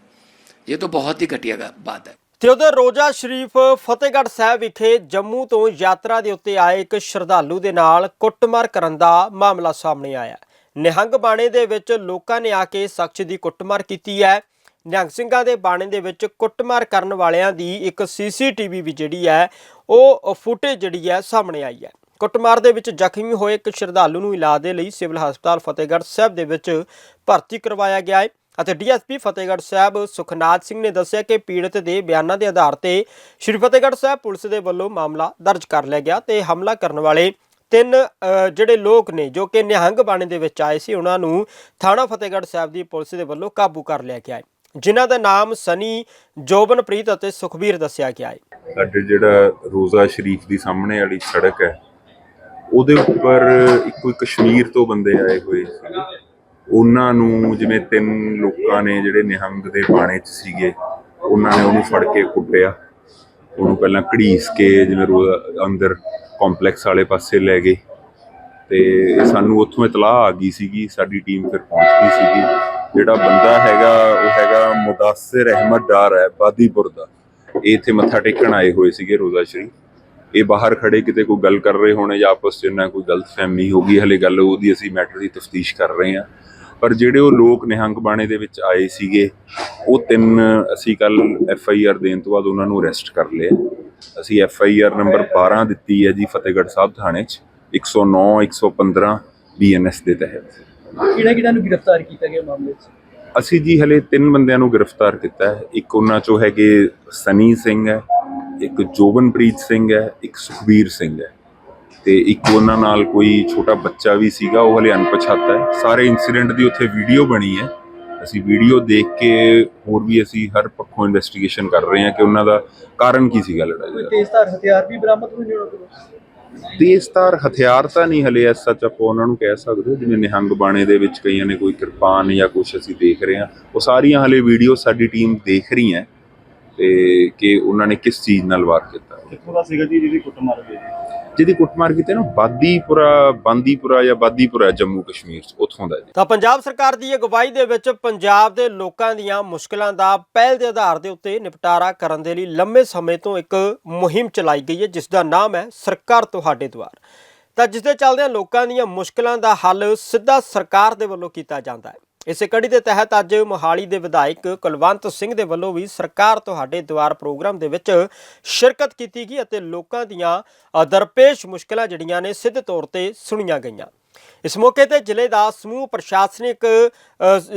ये तो बहुत ही घटिया गा- बात है ਤੇ ਉਧਰ ਰੋਜ਼ਾ ਸ਼ਰੀਫ ਫਤਿਹਗੜ੍ਹ ਸਾਹਿਬ ਵਿਖੇ ਜੰਮੂ ਤੋਂ ਯਾਤਰਾ ਦੇ ਉੱਤੇ ਆਏ ਇੱਕ ਸ਼ਰਧਾਲੂ ਦੇ ਨਾਲ ਕੁੱਟਮਾਰ ਕਰਨ ਦਾ ਮਾਮਲਾ ਸਾਹਮਣੇ ਆਇਆ ਨਿਹੰਗ ਬਾਣੇ ਦੇ ਵਿੱਚ ਲੋਕਾਂ ਨੇ ਆ ਕੇ ਸ਼ਖਸ ਦੀ ਕੁੱਟਮਾਰ ਕੀਤੀ ਹੈ। ਨਿਹੰਗ ਸਿੰਘਾਂ ਦੇ ਬਾਣੇ ਦੇ ਵਿੱਚ ਕੁੱਟਮਾਰ ਕਰਨ ਵਾਲਿਆਂ ਦੀ ਇੱਕ ਸੀਸੀਟੀਵੀ ਵੀ ਜਿਹੜੀ ਹੈ, ਉਹ ਫੁਟੇਜ ਜਿਹੜੀ ਹੈ ਸਾਹਮਣੇ ਆਈ ਹੈ। ਕੁੱਟਮਾਰ ਦੇ ਵਿੱਚ ਜ਼ਖਮੀ ਹੋਏ ਇੱਕ ਸ਼ਰਧਾਲੂ ਨੂੰ ਇਲਾਜ ਦੇ ਲਈ ਸਿਵਲ ਹਸਪਤਾਲ ਫਤਿਹਗੜ੍ਹ ਸਾਹਿਬ ਦੇ ਵਿੱਚ ਭਰਤੀ ਕਰਵਾਇਆ ਗਿਆ ਹੈ ਅਤੇ ਡੀਐਸਪੀ ਫਤਿਹਗੜ੍ਹ ਸਾਹਿਬ ਸੁਖਨਾਥ ਸਿੰਘ ਨੇ ਦੱਸਿਆ ਕਿ ਪੀੜਤ ਦੇ ਬਿਆਨਾਂ ਦੇ ਆਧਾਰ ਤੇ ਸ਼੍ਰੀ ਫਤਿਹਗੜ੍ਹ ਸਾਹਿਬ ਪੁਲਿਸ ਦੇ ਵੱਲੋਂ ਮਾਮਲਾ ਦਰਜ ਕਰ ਲਿਆ ਗਿਆ ਤੇ ਹਮਲਾ ਕਰਨ ਵਾਲੇ ਤਿੰਨ ਅ, ਜਿਹੜੇ ਲੋਕ ਨੇ ਜੋ ਕਿ ਨਿਹੰਗ ਬਾਣੇ ਦੇ ਵਿੱਚ ਆਏ ਸੀ ਉਹਨਾਂ ਨੂੰ ਥਾਣਾ ਫਤਿਹਗੜ੍ਹ ਸਾਹਿਬ ਦੀ ਪੁਲਿਸ ਦੇ ਵੱਲੋਂ ਕਾਬੂ ਕਰ ਲਿਆ ਗਿਆ ਹੈ ਜਿਨ੍ਹਾਂ ਦਾ ਨਾਮ ਸਨੀ ਜੋਬਨਪ੍ਰੀਤ ਅਤੇ ਸੁਖਬੀਰ ਦੱਸਿਆ ਗਿਆ ਹੈ। ਸਾਡੇ ਜਿਹੜਾ ਰੋਜ਼ਾ ਸ਼ਰੀਫ ਦੀ ਸਾਹਮਣੇ ਵਾਲੀ ਸੜਕ ਹੈ ਉਹਦੇ ਉੱਪਰ ਇੱਕ ਕਸ਼ਮੀਰ ਤੋਂ ਬੰਦੇ ਆਏ ਹੋਏ ਸੀਗੇ ਉਹਨਾਂ ਨੂੰ ਜਿਵੇਂ ਤਿੰਨ ਲੋਕਾਂ ਨੇ ਜਿਹੜੇ ਨਿਹੰਗ ਦੇ ਬਾਣੇ 'ਚ ਸੀਗੇ ਉਹਨਾਂ ਨੇ ਉਹਨੂੰ ਫੜ ਕੇ ਕੁੱਟਿਆ। ਉਹਨੂੰ ਪਹਿਲਾਂ ਘੜੀਸ ਕੇ ਜਿਵੇਂ ਰੋਜ਼ਾ ਅੰਦਰ ਕੰਪਲੈਕਸ ਵਾਲੇ ਪਾਸੇ ਲੈ ਗਏ। ਤੇ ਸਾਨੂੰ ਉੱਥੋਂ ਇਤਲਾਹ ਆ ਗਈ ਸੀਗੀ, ਸਾਡੀ ਟੀਮ ਫਿਰ ਪਹੁੰਚ ਗਈ ਸੀਗੀ। ਜਿਹੜਾ ਬੰਦਾ ਹੈਗਾ, ਉਹ ਹੈਗਾ ਮੁਦਾਸਿਰ ਅਹਿਮਦ ਡਾਰ ਹੈ, ਬਾਦੀਪੁਰ ਦਾ। ਇਹ ਇੱਥੇ ਮੱਥਾ ਟੇਕਣ ਆਏ ਹੋਏ ਸੀਗੇ ਰੋਜ਼ਾ ਸ਼ਰੀਫ। ਇਹ ਬਾਹਰ ਖੜੇ ਕਿਤੇ ਕੋਈ ਗੱਲ ਕਰ ਰਹੇ ਹੋਣੇ ਜਾਂ ਆਪਸ 'ਚ ਇਹਨਾਂ ਕੋਈ ਗਲਤਫਹਿਮੀ ਹੋ ਗਈ, ਹਲੇ ਗੱਲ ਉਹਦੀ ਅਸੀਂ ਮੈਟਰ ਦੀ ਤਫਤੀਸ਼ ਕਰ ਰਹੇ ਹਾਂ। ਪਰ ਜਿਹੜੇ ਉਹ ਲੋਕ ਨਿਹੰਗ ਬਾਣੇ ਦੇ ਵਿੱਚ ਆਏ ਸੀਗੇ, ਉਹ ਤਿੰਨ ਅਸੀਂ ਕੱਲ ਐਫ ਆਈ ਆਰ ਦੇਣ ਤੋਂ ਬਾਅਦ ਉਹਨਾਂ ਨੂੰ ਅਰੈਸਟ ਕਰ ਲਿਆ। ਅਸੀਂ ਐਫ ਆਈ ਆਰ ਨੰਬਰ 12 ਦਿੱਤੀ ਹੈ ਜੀ ਫਤਿਹਗੜ੍ਹ ਸਾਹਿਬ ਥਾਣੇ 'ਚ 109 115 ਬੀਐਨਐਸ ਦੇ ਤਹਿਤ। ਕਿਹੜਾ ਕਿਹੜਾ ਨੂੰ ਗ੍ਰਿਫਤਾਰ ਕੀਤਾ ਗਿਆ ਮਾਮਲੇ 'ਚ? ਅਸੀਂ ਜੀ ਹਲੇ ਤਿੰਨ ਬੰਦਿਆਂ ਨੂੰ ਗ੍ਰਿਫਤਾਰ ਕੀਤਾ ਹੈ। ਇੱਕ ਉਹਨਾਂ ਚੋਂ ਹੈਗੇ ਸਨੀ ਸਿੰਘ ਹੈ ਇੱਕ ਜੋਬਨਪ੍ਰੀਤ ਸਿੰਘ ਹੈ ਇੱਕ ਸੁਖਬੀਰ ਸਿੰਘ ਹੈ। ਤੇ ਇੱਕ ਉਹਨਾਂ ਨਾਲ ਕੋਈ ਛੋਟਾ ਬੱਚਾ ਵੀ ਸੀਗਾ ਉਹ ਹਲੇ ਅਣਪਛਾਤਾ ਹੈ। ਸਾਰੇ ਇਨਸੀਡੈਂਟ ਦੀ ਉੱਥੇ ਵੀਡੀਓ ਬਣੀ ਹੈ। ਅਸੀਂ ਵੀਡੀਓ ਦੇਖ ਕੇ ਹੋਰ ਵੀ ਅਸੀਂ ਹਰ ਪੱਖੋਂ ਇਨਵੈਸਟੀਗੇਸ਼ਨ ਕਰ ਰਹੇ ਹਾਂ ਕਿ ਉਹਨਾਂ ਦਾ ਕਾਰਨ ਕੀ ਸੀਗਾ ਲੜਾਈ ਦਾ। ਤੇਜ਼ਧਾਰ ਹਥਿਆਰ ਵੀ ਬਰਾਮਦ ਹੋਏ ਨੇ ਉਹਨਾਂ ਕੋਲੋਂ? ਤੇਜ਼ਧਾਰ ਹਥਿਆਰ ਤਾਂ ਨਹੀਂ ਹਲੇ ਐਸ ਸੱਚ ਆਪਾਂ ਉਹਨਾਂ ਨੂੰ ਕਹਿ ਸਕਦੇ ਜਿਵੇਂ ਨਿਹੰਗ ਬਾਣੇ ਦੇ ਵਿੱਚ ਕਈਆਂ ਨੇ ਕੋਈ ਕਿਰਪਾਨ ਜਾਂ ਕੁਝ ਅਸੀਂ ਦੇਖ ਰਹੇ ਹਾਂ। ਉਹ ਸਾਰੀਆਂ ਹਲੇ ਵੀਡੀਓ ਸਾਡੀ ਟੀਮ ਦੇਖ ਰਹੀ ਹੈ ਤੇ ਕਿ ਉਹਨਾਂ ਨੇ ਕਿਸ ਚੀਜ਼ ਨਾਲ ਵਾਰ ਕੀਤਾ। ਕਿੱਥੋਂ ਦਾ ਸੀਗਾ ਜੀ ਜਿਹਦੀ ਕੁੱਟਮਾਰ ਹੋਈ ਜੀ? ਜਿਹਦੀ ਕੁੱਟਮਾਰ ਕੀਤੀ ਨਾ, ਬਾਦੀਪੁਰਾ, ਬਾਂਦੀਪੁਰਾ ਜਾਂ ਬਾਦੀਪੁਰਾ ਜੰਮੂ ਕਸ਼ਮੀਰ ਉੱਥੋਂ ਦਾ ਜੀ। ਤਾਂ ਪੰਜਾਬ ਸਰਕਾਰ ਦੀ ਅਗਵਾਈ ਦੇ ਵਿੱਚ ਪੰਜਾਬ ਦੇ ਲੋਕਾਂ ਦੀਆਂ ਮੁਸ਼ਕਲਾਂ ਦਾ ਪਹਿਲ ਦੇ ਆਧਾਰ ਦੇ ਉੱਤੇ ਨਿਪਟਾਰਾ ਕਰਨ ਦੇ ਲਈ ਲੰਮੇ ਸਮੇਂ ਤੋਂ ਇੱਕ ਮੁਹਿੰਮ ਚਲਾਈ ਗਈ ਹੈ, ਜਿਸ ਦਾ ਨਾਮ ਹੈ ਸਰਕਾਰ ਤੁਹਾਡੇ ਦੁਆਰ ਤਾਂ ਜਿਸ ਦੇ ਚੱਲਦਿਆਂ ਲੋਕਾਂ ਦੀਆਂ ਮੁਸ਼ਕਲਾਂ ਦਾ ਹੱਲ ਸਿੱਧਾ ਸਰਕਾਰ ਦੇ ਵੱਲੋਂ ਕੀਤਾ ਜਾਂਦਾ ਹੈ। ਇਸੇ ਕੜੀ ਦੇ ਤਹਿਤ ਅੱਜ ਮੋਹਾਲੀ ਦੇ ਵਿਧਾਇਕ ਕੁਲਵੰਤ ਸਿੰਘ ਦੇ ਵੱਲੋਂ ਵੀ ਸਰਕਾਰ ਤੁਹਾਡੇ ਦੁਆਰ ਪ੍ਰੋਗਰਾਮ ਦੇ ਵਿੱਚ ਸ਼ਿਰਕਤ ਕੀਤੀ ਗਈ ਅਤੇ ਲੋਕਾਂ ਦੀਆਂ ਦਰਪੇਸ਼ ਮੁਸ਼ਕਲਾਂ ਜਿਹੜੀਆਂ ਨੇ ਸਿੱਧੇ ਤੌਰ ਤੇ ਸੁਣੀਆਂ ਗਈਆਂ। ਇਸ ਮੌਕੇ ਤੇ ਜ਼ਿਲ੍ਹੇ ਦਾ ਸਮੂਹ ਪ੍ਰਸ਼ਾਸਨਿਕ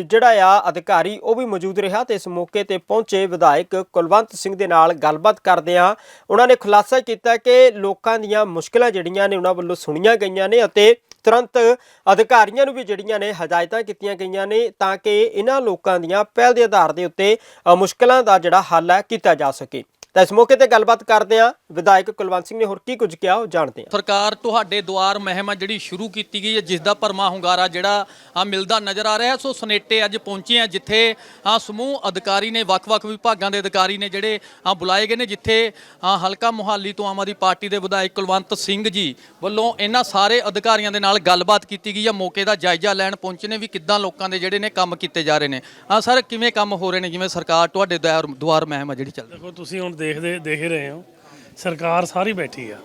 ਜਿਹੜਾ ਆ, ਅਧਿਕਾਰੀ ਉਹ ਵੀ ਮੌਜੂਦ ਰਿਹਾ ਤੇ ਇਸ ਮੌਕੇ ਤੇ ਪਹੁੰਚੇ ਵਿਧਾਇਕ ਕੁਲਵੰਤ ਸਿੰਘ ਦੇ ਨਾਲ ਗੱਲਬਾਤ ਕਰਦਿਆਂ ਉਹਨਾਂ ਨੇ ਖੁਲਾਸਾ ਕੀਤਾ ਕਿ ਲੋਕਾਂ ਦੀਆਂ ਮੁਸ਼ਕਲਾਂ ਜਿਹੜੀਆਂ ਨੇ ਉਹਨਾਂ ਵੱਲੋਂ ਸੁਣੀਆਂ ਗਈਆਂ ਨੇ ਅਤੇ ਤੁਰੰਤ ਅਧਿਕਾਰੀਆਂ ਨੂੰ ਵੀ ਜਿਹੜੀਆਂ ਨੇ ਹਦਾਇਤਾਂ ਕੀਤੀਆਂ ਗਈਆਂ ਨੇ ਤਾਂ ਕਿ ਇਹਨਾਂ ਲੋਕਾਂ ਦੀਆਂ ਪਹਿਲ ਦੇ ਆਧਾਰ ਦੇ ਉੱਤੇ ਅ, ਮੁਸ਼ਕਲਾਂ ਦਾ ਜਿਹੜਾ ਹੱਲ ਹੈ ਕੀਤਾ ਜਾ ਸਕੇ। ਤਾਂ ਇਸ ਮੌਕੇ ਤੇ ਗੱਲਬਾਤ ਕਰਦੇ ਆ ਵਿਧਾਇਕ ਕੁਲਵੰਤ ਸਿੰਘ ਨੇ ਹੋਰ ਕੀ ਕੁਝ ਕਿਹਾ ਉਹ ਜਾਣਦੇ ਆ ਸਰਕਾਰ ਤੁਹਾਡੇ ਦੁਆਰ ਮੁਹਿੰਮ ਆ ਜਿਹੜੀ ਸ਼ੁਰੂ ਕੀਤੀ ਗਈ ਹੈ ਜਿਸ ਦਾ ਭਰਮਾ ਹੁੰਗਾਰਾ ਜਿਹੜਾ ਆ ਮਿਲਦਾ ਨਜ਼ਰ ਆ ਰਿਹਾ। ਸੋ ਸਨੇਟੇ ਅੱਜ ਪਹੁੰਚੇ ਆ ਜਿੱਥੇ ਆ ਸਮੂਹ ਅਧਿਕਾਰੀ ਨੇ ਵੱਖ-ਵੱਖ ਵਿਭਾਗਾਂ ਦੇ ਅਧਿਕਾਰੀ ਨੇ ਜਿਹੜੇ ਆ ਬੁਲਾਏ ਗਏ ਨੇ ਜਿੱਥੇ ਆ ਹਲਕਾ ਮੁਹਾਲੀ ਤੋਂ ਆਮ ਆਦਮੀ ਪਾਰਟੀ ਦੇ ਵਿਧਾਇਕ ਕੁਲਵੰਤ ਸਿੰਘ ਜੀ ਵੱਲੋਂ ਇਹਨਾਂ ਸਾਰੇ ਅਧਿਕਾਰੀਆਂ ਦੇ ਨਾਲ ਗੱਲਬਾਤ ਕੀਤੀ ਗਈ ਹੈ ਮੌਕੇ ਦਾ ਜਾਇਜ਼ਾ ਲੈਣ ਪਹੁੰਚੇ ਨੇ ਵੀ ਕਿੱਦਾਂ ਲੋਕਾਂ ਦੇ ਜਿਹੜੇ ਨੇ ਕੰਮ ਕੀਤੇ ਜਾ ਰਹੇ ਨੇ। ਆ ਸਰ ਕਿਵੇਂ ਕੰਮ ਹੋ ਰਹੇ ਨੇ? ਜਿਵੇਂ ਸਰਕਾਰ ਤੁਹਾਡੇ ਦੁਆਰ ਦੁਆਰ ਮੁਹਿੰਮ ਆ ਜਿਹੜੀ ਚੱਲ ਰਹੀ ਦੇਖੋ ਤੁਸੀਂ ਹੁਣ ਦੇਖਦੇ, ਦੇਖ ਰਹੇ ਹੋ। ਸਰਕਾਰ ਸਾਰੀ ਬੈਠੀ ਆ।